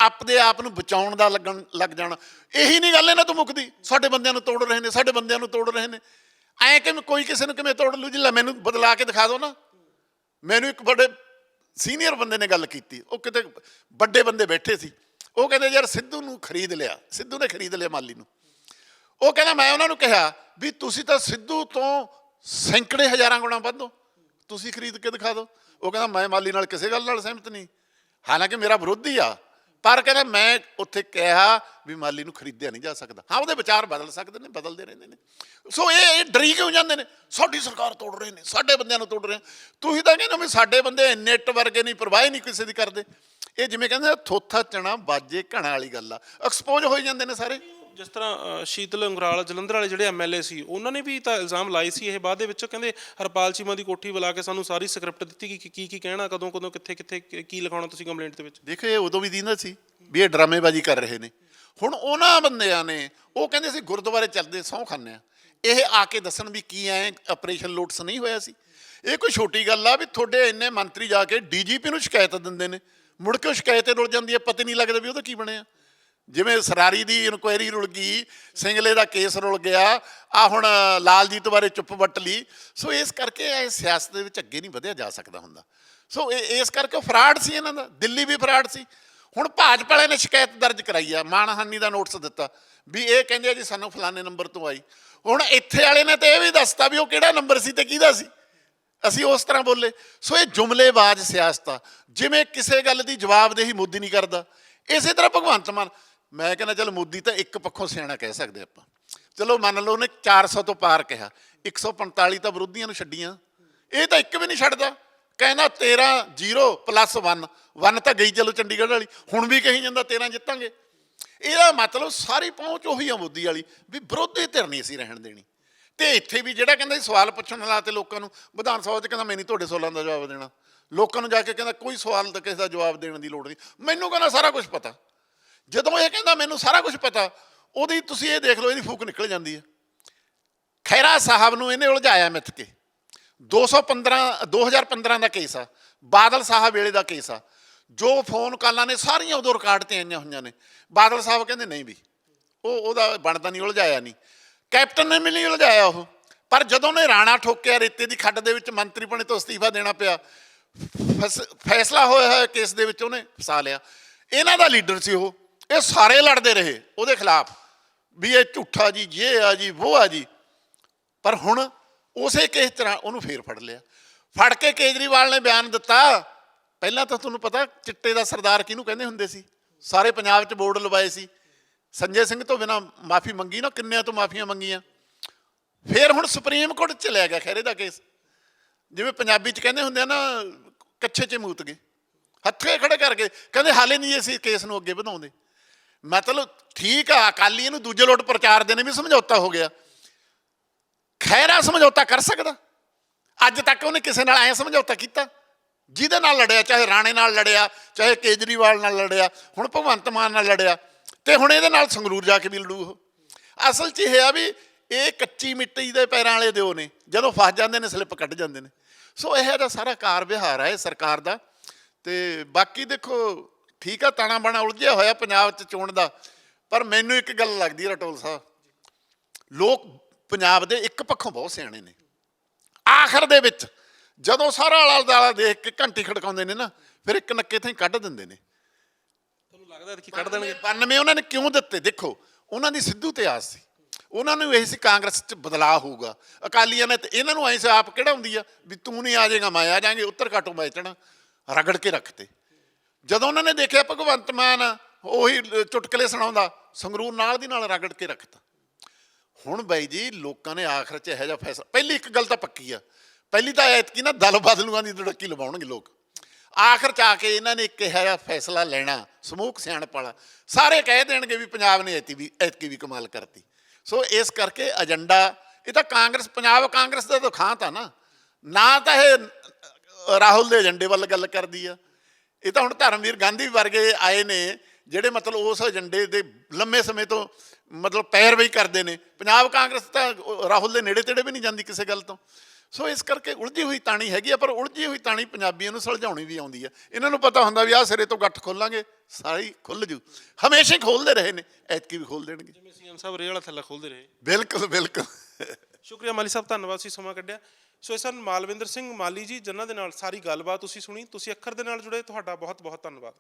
ਆਪਦੇ ਆਪ ਨੂੰ ਬਚਾਉਣ ਦਾ ਲੱਗਣ, ਲੱਗ ਜਾਣਾ। ਇਹੀ ਨਹੀਂ ਗੱਲ ਇਹਨਾਂ ਤੋਂ ਮੁੱਕਦੀ। ਸਾਡੇ ਬੰਦਿਆਂ ਨੂੰ ਤੋੜ ਰਹੇ ਨੇ, ਸਾਡੇ ਬੰਦਿਆਂ ਨੂੰ ਤੋੜ ਰਹੇ ਨੇ। ਐ ਕਿ ਕੋਈ ਕਿਸੇ ਨੂੰ ਕਿਵੇਂ ਤੋੜ ਲੂ ਜੀ? ਲੈ ਮੈਨੂੰ ਬਦਲਾ ਕੇ ਦਿਖਾ ਦਿਓ ਨਾ। ਮੈਨੂੰ ਇੱਕ ਬੜੇ ਸੀਨੀਅਰ ਬੰਦੇ ਨੇ ਗੱਲ ਕੀਤੀ। ਉਹ ਕਿਤੇ ਵੱਡੇ ਬੰਦੇ ਬੈਠੇ ਸੀ। ਉਹ ਕਹਿੰਦੇ, ਯਾਰ ਸਿੱਧੂ ਨੂੰ ਖਰੀਦ ਲਿਆ। ਸਿੱਧੂ ਨੇ ਖਰੀਦ ਲਿਆ ਮਾਲੀ ਨੂੰ। ਉਹ ਕਹਿੰਦਾ, ਮੈਂ ਉਹਨਾਂ ਨੂੰ ਕਿਹਾ ਵੀ ਤੁਸੀਂ ਤਾਂ ਸਿੱਧੂ ਤੋਂ ਸੈਂਕੜੇ ਹਜ਼ਾਰਾਂ ਗੁਣਾ ਵੱਧ ਹੋ। ਤੁਸੀਂ ਖਰੀਦ ਕੇ ਦਿਖਾ ਦਿਓ। ਉਹ ਕਹਿੰਦਾ, ਮੈਂ ਮਾਲੀ ਨਾਲ ਕਿਸੇ ਗੱਲ ਨਾਲ ਸਹਿਮਤ ਨਹੀਂ। ਹਾਲਾਂਕਿ ਮੇਰਾ ਵਿਰੋਧੀ ਆ। ਪਰ ਕਹਿੰਦਾ ਮੈਂ ਉੱਥੇ ਕਿਹਾ ਵੀ ਮਾਲੀ ਨੂੰ ਖਰੀਦਿਆ ਨਹੀਂ ਜਾ ਸਕਦਾ। ਹਾਂ, ਉਹਦੇ ਵਿਚਾਰ ਬਦਲ ਸਕਦੇ ਨੇ, ਬਦਲਦੇ ਰਹਿੰਦੇ ਨੇ। ਸੋ ਇਹ ਇਹ ਡਰੀ ਕਿਉਂ ਜਾਂਦੇ ਨੇ? ਸਾਡੀ ਸਰਕਾਰ ਤੋੜ ਰਹੇ ਨੇ, ਸਾਡੇ ਬੰਦਿਆਂ ਨੂੰ ਤੋੜ ਰਹੇ ਤੁਸੀਂ ਤਾਂ ਕਹਿੰਦੇ ਹੋ ਵੀ ਸਾਡੇ ਬੰਦੇ ਨੈਟ ਵਰਗੇ ਨਹੀਂ, ਪਰਵਾਹ ਨਹੀਂ ਕਿਸੇ ਦੀ ਕਰਦੇ। ਇਹ ਜਿਵੇਂ ਕਹਿੰਦੇ ਥੋਥਾ ਚਣਾ ਬਾਜੇ ਘਣਾ ਵਾਲੀ ਗੱਲ ਆ। ਐਕਸਪੋਜ਼ ਹੋਈ ਜਾਂਦੇ ਨੇ ਸਾਰੇ। ਜਿਸ ਤਰ੍ਹਾਂ ਸ਼ੀਤਲ ਅੰਗਰਾਲ, ਜਲੰਧਰ ਵਾਲੇ ਜਿਹੜੇ ਐਮਐਲਏ ਸੀ, ਉਹਨਾਂ ਨੇ ਵੀ ਤਾਂ ਇਲਜ਼ਾਮ ਲਾਏ ਸੀ ਇਹ ਬਾਅਦ ਦੇ ਵਿੱਚ, ਕਹਿੰਦੇ ਹਰਪਾਲ ਚੀਮਾ ਦੀ ਕੋਠੀ ਬੁਲਾ ਕੇ ਸਾਨੂੰ ਸਾਰੀ ਸਕ੍ਰਿਪਟ ਦਿੱਤੀ ਕਿ ਕੀ ਕੀ ਕਹਿਣਾ, ਕਦੋਂ ਕਦੋਂ, ਕਿੱਥੇ ਕਿੱਥੇ, ਕੀ- ਲਿਖਾਉਣਾ ਤੁਸੀਂ ਕੰਪਲੇਂਟ ਦੇ ਵਿੱਚ? ਦੇਖੋ, ਇਹ ਉਦੋਂ ਵੀ ਦਿੰਦਾ ਸੀ ਵੀ ਇਹ ਡਰਾਮੇਬਾਜ਼ੀ ਕਰ ਰਹੇ ਨੇ। ਹੁਣ ਉਹਨਾਂ ਬੰਦਿਆਂ ਨੇ, ਉਹ ਕਹਿੰਦੇ ਸੀ ਗੁਰਦੁਆਰੇ ਚੱਲਦੇ ਸਹੁੰ ਖਾਂਦੇ ਆ ਇਹ ਆ ਕੇ ਦੱਸਣ ਵੀ ਕੀ ਐ ਆਪਰੇਸ਼ਨ ਲੋਟਸ ਨਹੀਂ ਹੋਇਆ ਸੀ। ਇਹ ਕੋਈ ਛੋਟੀ ਗੱਲ ਆ ਵੀ ਤੁਹਾਡੇ ਇੰਨੇ ਮੰਤਰੀ ਜਾ ਕੇ ਡੀਜੀਪੀ ਨੂੰ ਸ਼ਿਕਾਇਤ ਦਿੰਦੇ ਨੇ। ਮੁੜ ਕੇ ਉਹ ਸ਼ਿਕਾਇਤ ਰੁਲ ਜਾਂਦੀ ਹੈ, ਪਤਾ ਨਹੀਂ ਲੱਗਦਾ ਵੀ ਉਹਦਾ ਕੀ ਬਣਿਆ। ਜਿਵੇਂ ਸਰਾਰੀ ਦੀ ਇਨਕੁਆਇਰੀ ਰੁਲ ਗਈ, ਸਿੰਗਲੇ ਦਾ ਕੇਸ ਰੁਲ ਗਿਆ ਆ ਹੁਣ ਲਾਲਜੀਤ ਬਾਰੇ ਚੁੱਪ ਵੱਟ ਲਈ। ਸੋ ਇਸ ਕਰਕੇ ਇਹ ਸਿਆਸਤ ਦੇ ਵਿੱਚ ਅੱਗੇ ਨਹੀਂ ਵਧਿਆ ਜਾ ਸਕਦਾ ਹੁੰਦਾ। ਸੋ ਇਹ, ਇਸ ਕਰਕੇ ਫਰਾਡ ਸੀ ਇਹਨਾਂ ਦਾ, ਦਿੱਲੀ ਵੀ ਫਰਾਡ ਸੀ। ਹੁਣ ਭਾਜਪਾ ਵਾਲਿਆਂ ਨੇ ਸ਼ਿਕਾਇਤ ਦਰਜ ਕਰਾਈ ਆ ਮਾਨਹਾਨੀ ਦਾ ਨੋਟਿਸ ਦਿੱਤਾ ਵੀ ਇਹ ਕਹਿੰਦੇ ਆ ਜੀ ਸਾਨੂੰ ਫਲਾਣੇ ਨੰਬਰ ਤੋਂ ਆਈ। ਹੁਣ ਇੱਥੇ ਵਾਲੇ ਨੇ ਤੇ ਇਹ ਵੀ ਦੱਸਤਾ ਵੀ ਉਹ ਕਿਹੜਾ ਨੰਬਰ ਸੀ ਤੇ ਕਿਹਦਾ ਸੀ। ਅਸੀਂ ਉਸ ਤਰ੍ਹਾਂ ਬੋਲੇ। ਸੋ ਇਹ ਜੁਮਲੇਬਾਜ਼ ਸਿਆਸਤ ਆ। ਜਿਵੇਂ ਕਿਸੇ ਗੱਲ ਦੀ ਜਵਾਬਦੇਹੀ ਮੋਦੀ ਨਹੀਂ ਕਰਦਾ। ਇਸੇ ਤਰ੍ਹਾਂ ਭਗਵੰਤ ਮਾਨ ਮੈਂ ਕਹਿੰਦਾ, ਚਲ ਮੋਦੀ ਤਾਂ ਇੱਕ ਪੱਖੋਂ ਸਿਆਣਾ ਕਹਿ ਸਕਦੇ ਆਪਾਂ। ਚਲੋ ਮੰਨ ਲਓ ਉਹਨੇ 400 ਤੋਂ ਪਾਰ ਕਿਹਾ 145 ਤਾਂ ਵਿਰੋਧੀਆਂ ਨੂੰ ਛੱਡੀਆਂ। ਇਹ ਤਾਂ ਇੱਕ ਵੀ ਨਹੀਂ ਛੱਡਦਾ। ਕਹਿੰਦਾ 13 0 ਪਲੱਸ 1 1 ਤਾਂ ਗਈ ਚਲੋ ਚੰਡੀਗੜ੍ਹ ਵਾਲੀ। ਹੁਣ ਵੀ ਕਹੀ ਜਾਂਦਾ 13 ਜਿੱਤਾਂਗੇ। ਇਹਦਾ ਮਤਲਬ ਸਾਰੀ ਪਹੁੰਚ ਉਹੀ ਆ ਮੋਦੀ ਵਾਲੀ, ਵੀ ਵਿਰੋਧੀ ਧਿਰ ਨਹੀਂ ਅਸੀਂ ਰਹਿਣ ਦੇਣੀ। ਤੇ ਇੱਥੇ ਵੀ ਜਿਹੜਾ ਕਹਿੰਦਾ ਸਵਾਲ ਪੁੱਛਣ ਵਾਲਾ ਤੇ ਲੋਕਾਂ ਨੂੰ, ਵਿਧਾਨ ਸਭਾ 'ਚ ਕਹਿੰਦਾ, ਮੈਂ ਨਹੀਂ ਤੁਹਾਡੇ ਸਵਾਲਾਂ ਦਾ ਜਵਾਬ ਦੇਣਾ। ਲੋਕਾਂ ਨੂੰ ਜਾ ਕੇ ਕਹਿੰਦਾ, ਕੋਈ ਸਵਾਲ ਤਾਂ ਕਿਸੇ ਦਾ ਜਵਾਬ ਦੇਣ ਦੀ ਲੋੜ ਨਹੀਂ। ਮੈਨੂੰ ਕਹਿੰਦਾ, ਸਾਰਾ ਕੁਝ ਪਤਾ। ਜਦੋਂ ਇਹ ਕਹਿੰਦਾ ਮੈਨੂੰ ਸਾਰਾ ਕੁਝ ਪਤਾ, ਉਹਦੀ ਤੁਸੀਂ ਇਹ ਦੇਖ ਲਓ, ਇਹਦੀ ਫੂਕ ਨਿਕਲ ਜਾਂਦੀ ਹੈ। ਖੈਰਾ ਸਾਹਿਬ ਨੂੰ ਇਹਨੇ ਉਲਝਾਇਆ ਮਿੱਥ ਕੇ। 215 2015 ਦਾ ਕੇਸ ਆ। ਬਾਦਲ ਸਾਹਿਬ ਵੇਲੇ ਦਾ ਕੇਸ ਆ। ਜੋ ਫੋਨ ਕਾਲਾਂ ਨੇ, ਸਾਰੀਆਂ ਉਦੋਂ ਰਿਕਾਰਡ ਤੇ ਆਈਆਂ ਹੋਈਆਂ ਨੇ। ਬਾਦਲ ਸਾਹਿਬ ਕਹਿੰਦੇ, ਨਹੀਂ ਵੀ, ਉਹ, ਉਹਦਾ ਬਣਦਾ ਨਹੀਂ, ਉਲਝਾਇਆ ਨਹੀਂ। ਕੈਪਟਨ ਨੇ ਵੀ ਨਹੀਂ ਉਲਝਾਇਆ ਉਹ। ਪਰ ਜਦੋਂ ਨੇ ਰਾਣਾ ਠੋਕਿਆ, ਰੇਤੇ ਦੀ ਖੱਡ ਦੇ ਵਿੱਚ ਮੰਤਰੀ ਬਣੇ ਤੋਂ ਅਸਤੀਫਾ ਦੇਣਾ ਪਿਆ, ਫਸ- ਫੈਸਲਾ ਹੋਇਆ ਹੋਇਆ ਕੇਸ ਦੇ ਵਿੱਚ ਉਹਨੇ ਫਸਾ ਲਿਆ। ਇਹਨਾਂ ਦਾ ਲੀਡਰ ਸੀ ਉਹ। ਇਹ ਸਾਰੇ ਲੜਦੇ ਰਹੇ ਉਹਦੇ ਖਿਲਾਫ ਵੀ ਇਹ ਝੂਠਾ ਜੀ, ਇਹ ਆ ਜੀ, ਉਹ ਆ ਜੀ। ਪਰ ਹੁਣ ਉਸੇ ਕਿਸ ਤਰ੍ਹਾਂ ਉਹਨੂੰ ਫੇਰ ਫੜ ਲਿਆ। ਫੜ ਕੇ ਕੇਜਰੀਵਾਲ ਨੇ ਬਿਆਨ ਦਿੱਤਾ। ਪਹਿਲਾਂ ਤਾਂ ਤੁਹਾਨੂੰ ਪਤਾ ਚਿੱਟੇ ਦਾ ਸਰਦਾਰ ਕਿਹਨੂੰ ਕਹਿੰਦੇ ਹੁੰਦੇ ਸੀ? ਸਾਰੇ ਪੰਜਾਬ 'ਚ ਬੋਰਡ ਲਵਾਏ ਸੀ। ਸੰਜੇ ਸਿੰਘ ਤੋਂ ਬਿਨਾ ਮਾਫੀ ਮੰਗੀ ਨਾ, ਕਿੰਨਿਆਂ ਤੋਂ ਮਾਫੀਆਂ ਮੰਗੀਆਂ। ਫੇਰ ਹੁਣ ਸੁਪਰੀਮ ਕੋਰਟ 'ਚ ਚਲਿਆ ਗਿਆ ਖੈਰੇ ਦਾ ਕੇਸ। ਜਿਵੇਂ ਪੰਜਾਬੀ 'ਚ ਕਹਿੰਦੇ ਹੁੰਦੇ ਆ ਨਾ, ਕੱਛੇ 'ਚ ਮੂਤ ਗਏ। ਹੱਥੇ ਖੜੇ ਕਰਕੇ ਕਹਿੰਦੇ ਹਾਲੇ ਨਹੀਂ ਅਸੀਂ ਕੇਸ ਨੂੰ ਅੱਗੇ ਵਧਾਉਂਦੇ। ਮਤਲਬ ਠੀਕ ਆ, ਅਕਾਲੀ ਇਹਨੂੰ ਦੂਜੇ ਲੋਟ ਪ੍ਰਚਾਰ ਦੇ ਨੇ ਵੀ ਸਮਝੌਤਾ ਹੋ ਗਿਆ। ਖੈਰਾ ਸਮਝੌਤਾ ਕਰ ਸਕਦਾ। ਅੱਜ ਤੱਕ ਉਹਨੇ ਕਿਸੇ ਨਾਲ ਐ ਸਮਝੌਤਾ ਕੀਤਾ। ਜਿਹਦੇ ਨਾਲ ਲੜਿਆ, ਚਾਹੇ ਰਾਣੇ ਨਾਲ ਲੜਿਆ, ਚਾਹੇ ਕੇਜਰੀਵਾਲ ਨਾਲ ਲੜਿਆ, ਹੁਣ ਭਗਵੰਤ ਮਾਨ ਨਾਲ ਲੜਿਆ, ਤੇ ਹੁਣ ਇਹਦੇ ਨਾਲ ਸੰਗਰੂਰ ਜਾ ਕੇ ਵੀ ਲੜੂ ਉਹ। ਅਸਲ 'ਚ ਇਹ ਆ ਵੀ ਇਹ ਕੱਚੀ ਮਿੱਟੀ ਦੇ ਪੈਰਾਂ ਵਾਲੇ ਦਿਓ ਨੇ, ਜਦੋਂ ਫਸ ਜਾਂਦੇ ਨੇ, ਸਲਿੱਪ ਕੱਢ ਜਾਂਦੇ ਨੇ। ਸੋ ਇਹ ਦਾ ਸਾਰਾ ਕਾਰ ਵਿਹਾਰ ਹੈ ਸਰਕਾਰ ਦਾ। ਤੇ ਬਾਕੀ ਦੇਖੋ ਠੀਕ ਆ ਤਾਣਾ ਬਾਣਾ ਉਲਝਿਆ ਹੋਇਆ ਪੰਜਾਬ 'ਚ ਚੋਣ ਦਾ ਪਰ ਮੈਨੂੰ ਇੱਕ ਗੱਲ ਲੱਗਦੀ ਹੈ ਰਟੋਲ ਸਾਹਿਬ। ਲੋਕ ਪੰਜਾਬ ਦੇ ਇੱਕ ਪੱਖੋਂ ਬਹੁਤ ਸਿਆਣੇ ਨੇ। ਆਖਰ ਦੇ ਵਿੱਚ ਜਦੋਂ ਸਾਰਾ ਆਲਾ ਦਾਲਾ ਦੇਖ ਕੇ ਘੰਟੀ ਖੜਕਾਉਂਦੇ ਨੇ ਨਾ ਫਿਰ ਇੱਕ ਨੱਕੇ ਥਾਂ ਕੱਢ ਦਿੰਦੇ ਨੇ। ਤੁਹਾਨੂੰ ਲੱਗਦਾ ਕਿ ਕੱਢ ਦੇਣਗੇ? 92 ਉਹਨਾਂ ਨੇ ਕਿਉਂ ਦਿੱਤੇ? ਦੇਖੋ ਉਹਨਾਂ ਦੀ ਸਿੱਧੂ ਤੇ ਆਸ ਸੀ। ਉਹਨਾਂ ਨੂੰ ਇਹ ਸੀ ਕਾਂਗਰਸ 'ਚ ਬਦਲਾਅ ਹੋਊਗਾ। ਅਕਾਲੀਆਂ ਨੇ ਤੇ ਇਹਨਾਂ ਨੂੰ ਐਂ ਆਪ ਕਿਹੜਾ ਹੁੰਦੀ ਆ? ਵੀ ਤੂੰ ਨਹੀਂ ਆ ਜਾਏਗਾ ਮੈਂ ਆ ਜਾਾਂਗੇ ਉੱਤਰ ਘਾਟੋਂ ਬੈਠਣਾ ਰਗੜ ਕੇ ਰੱਖਤੇ। ਜਦੋਂ ਉਹਨਾਂ ਨੇ ਦੇਖਿਆ ਭਗਵੰਤ ਮਾਨ ਉਹੀ ਚੁਟਕਲੇ ਸੁਣਾਉਂਦਾ, ਸੰਗਰੂਰ ਨਾਲ ਦੀ ਨਾਲ ਰਗੜ ਕੇ ਰੱਖਤਾ। ਹੁਣ ਬਾਈ ਜੀ ਲੋਕਾਂ ਨੇ ਆਖਰ 'ਚ ਇਹੋ ਜਿਹਾ ਫੈਸਲਾ, ਪਹਿਲੀ ਇੱਕ ਗੱਲ ਤਾਂ ਪੱਕੀ ਆ, ਪਹਿਲੀ ਤਾਂ ਐਤਕੀ ਨਾ ਦਲ ਬਦਲੂਆਂ ਦੀ ਦੁੜਕੀ ਲਵਾਉਣਗੇ ਲੋਕ। ਆਖਰ 'ਚ ਆ ਕੇ ਇਹਨਾਂ ਨੇ ਇੱਕ ਇਹੋ ਜਿਹਾ ਫੈਸਲਾ ਲੈਣਾ, ਸਮੂਹ ਸਿਆਣਪ ਵਾਲਾ ਸਾਰੇ ਕਹਿ ਦੇਣਗੇ ਵੀ ਪੰਜਾਬ ਨੇ ਐਤੀ ਵੀ, ਐਤਕੀ ਵੀ ਕਮਾਲ ਕਰਤੀ। ਸੋ ਇਸ ਕਰਕੇ ਏਜੰਡਾ, ਇਹ ਤਾਂ ਕਾਂਗਰਸ, ਪੰਜਾਬ ਕਾਂਗਰਸ ਦਾ ਤਾਂ ਖਾਂ ਤਾਂ ਨਾ ਨਾ ਤਾਂ ਇਹ ਰਾਹੁਲ ਦੇ ਏਜੰਡੇ ਵੱਲ ਗੱਲ ਕਰਦੀ ਆ। ਇਹ ਤਾਂ ਹੁਣ ਧਰਮਵੀਰ ਗਾਂਧੀ ਵਰਗੇ ਆਏ ਨੇ ਜਿਹੜੇ ਮਤਲਬ ਉਸ ਏਜੰਡੇ ਦੇ ਲੰਮੇ ਸਮੇਂ ਤੋਂ ਮਤਲਬ ਪੈਰਵਈ ਕਰਦੇ ਨੇ। ਪੰਜਾਬ ਕਾਂਗਰਸ ਤਾਂ ਰਾਹੁਲ ਦੇ ਨੇੜੇ ਤੇੜੇ ਵੀ ਨਹੀਂ ਜਾਂਦੀ ਕਿਸੇ ਗੱਲ ਤੋਂ। ਸੋ ਇਸ ਕਰਕੇ ਉਲਝੀ ਹੋਈ ਤਾਣੀ ਹੈਗੀ ਆ ਪਰ ਉਲਝੀ ਹੋਈ ਤਾਣੀ ਪੰਜਾਬੀਆਂ ਨੂੰ ਸੁਲਝਾਉਣੀ ਵੀ ਆਉਂਦੀ ਆ। ਇਹਨਾਂ ਨੂੰ ਪਤਾ ਹੁੰਦਾ ਵੀ ਆਹ ਸਿਰੇ ਤੋਂ ਗੱਠ ਖੋਲਾਂਗੇ ਸਾਰੀ ਖੁੱਲ ਜੂ। ਹਮੇਸ਼ਾ ਹੀ ਖੋਲਦੇ ਰਹੇ ਨੇ ਐਤਕੀ ਵੀ ਖੋਲ ਦੇਣਗੇ। ਜਿਵੇਂ ਸੀਐਮ ਸਾਹਿਬ ਰੇਹ ਵਾਲਾ ਥੱਲਾ ਖੋਲਦੇ ਰਹੇ। ਬਿਲਕੁਲ ਬਿਲਕੁਲ। ਸ਼ੁਕਰੀਆ ਮਾਲੀ ਸਾਹਿਬ ਧੰਨਵਾਦ ਤੁਸੀਂ ਸਮਾਂ ਕੱਢਿਆ। ਸੋ ਇਹ ਸਨ ਮਾਲਵਿੰਦਰ ਸਿੰਘ ਮਾਲੀ ਜੀ, ਜਿਨ੍ਹਾਂ ਦੇ ਨਾਲ ਸਾਰੀ ਗੱਲਬਾਤ ਤੁਸੀਂ ਸੁਣੀ, ਤੁਸੀਂ ਅੱਖਰ ਦੇ ਨਾਲ ਜੁੜੇ, ਤੁਹਾਡਾ ਬਹੁਤ ਬਹੁਤ ਧੰਨਵਾਦ।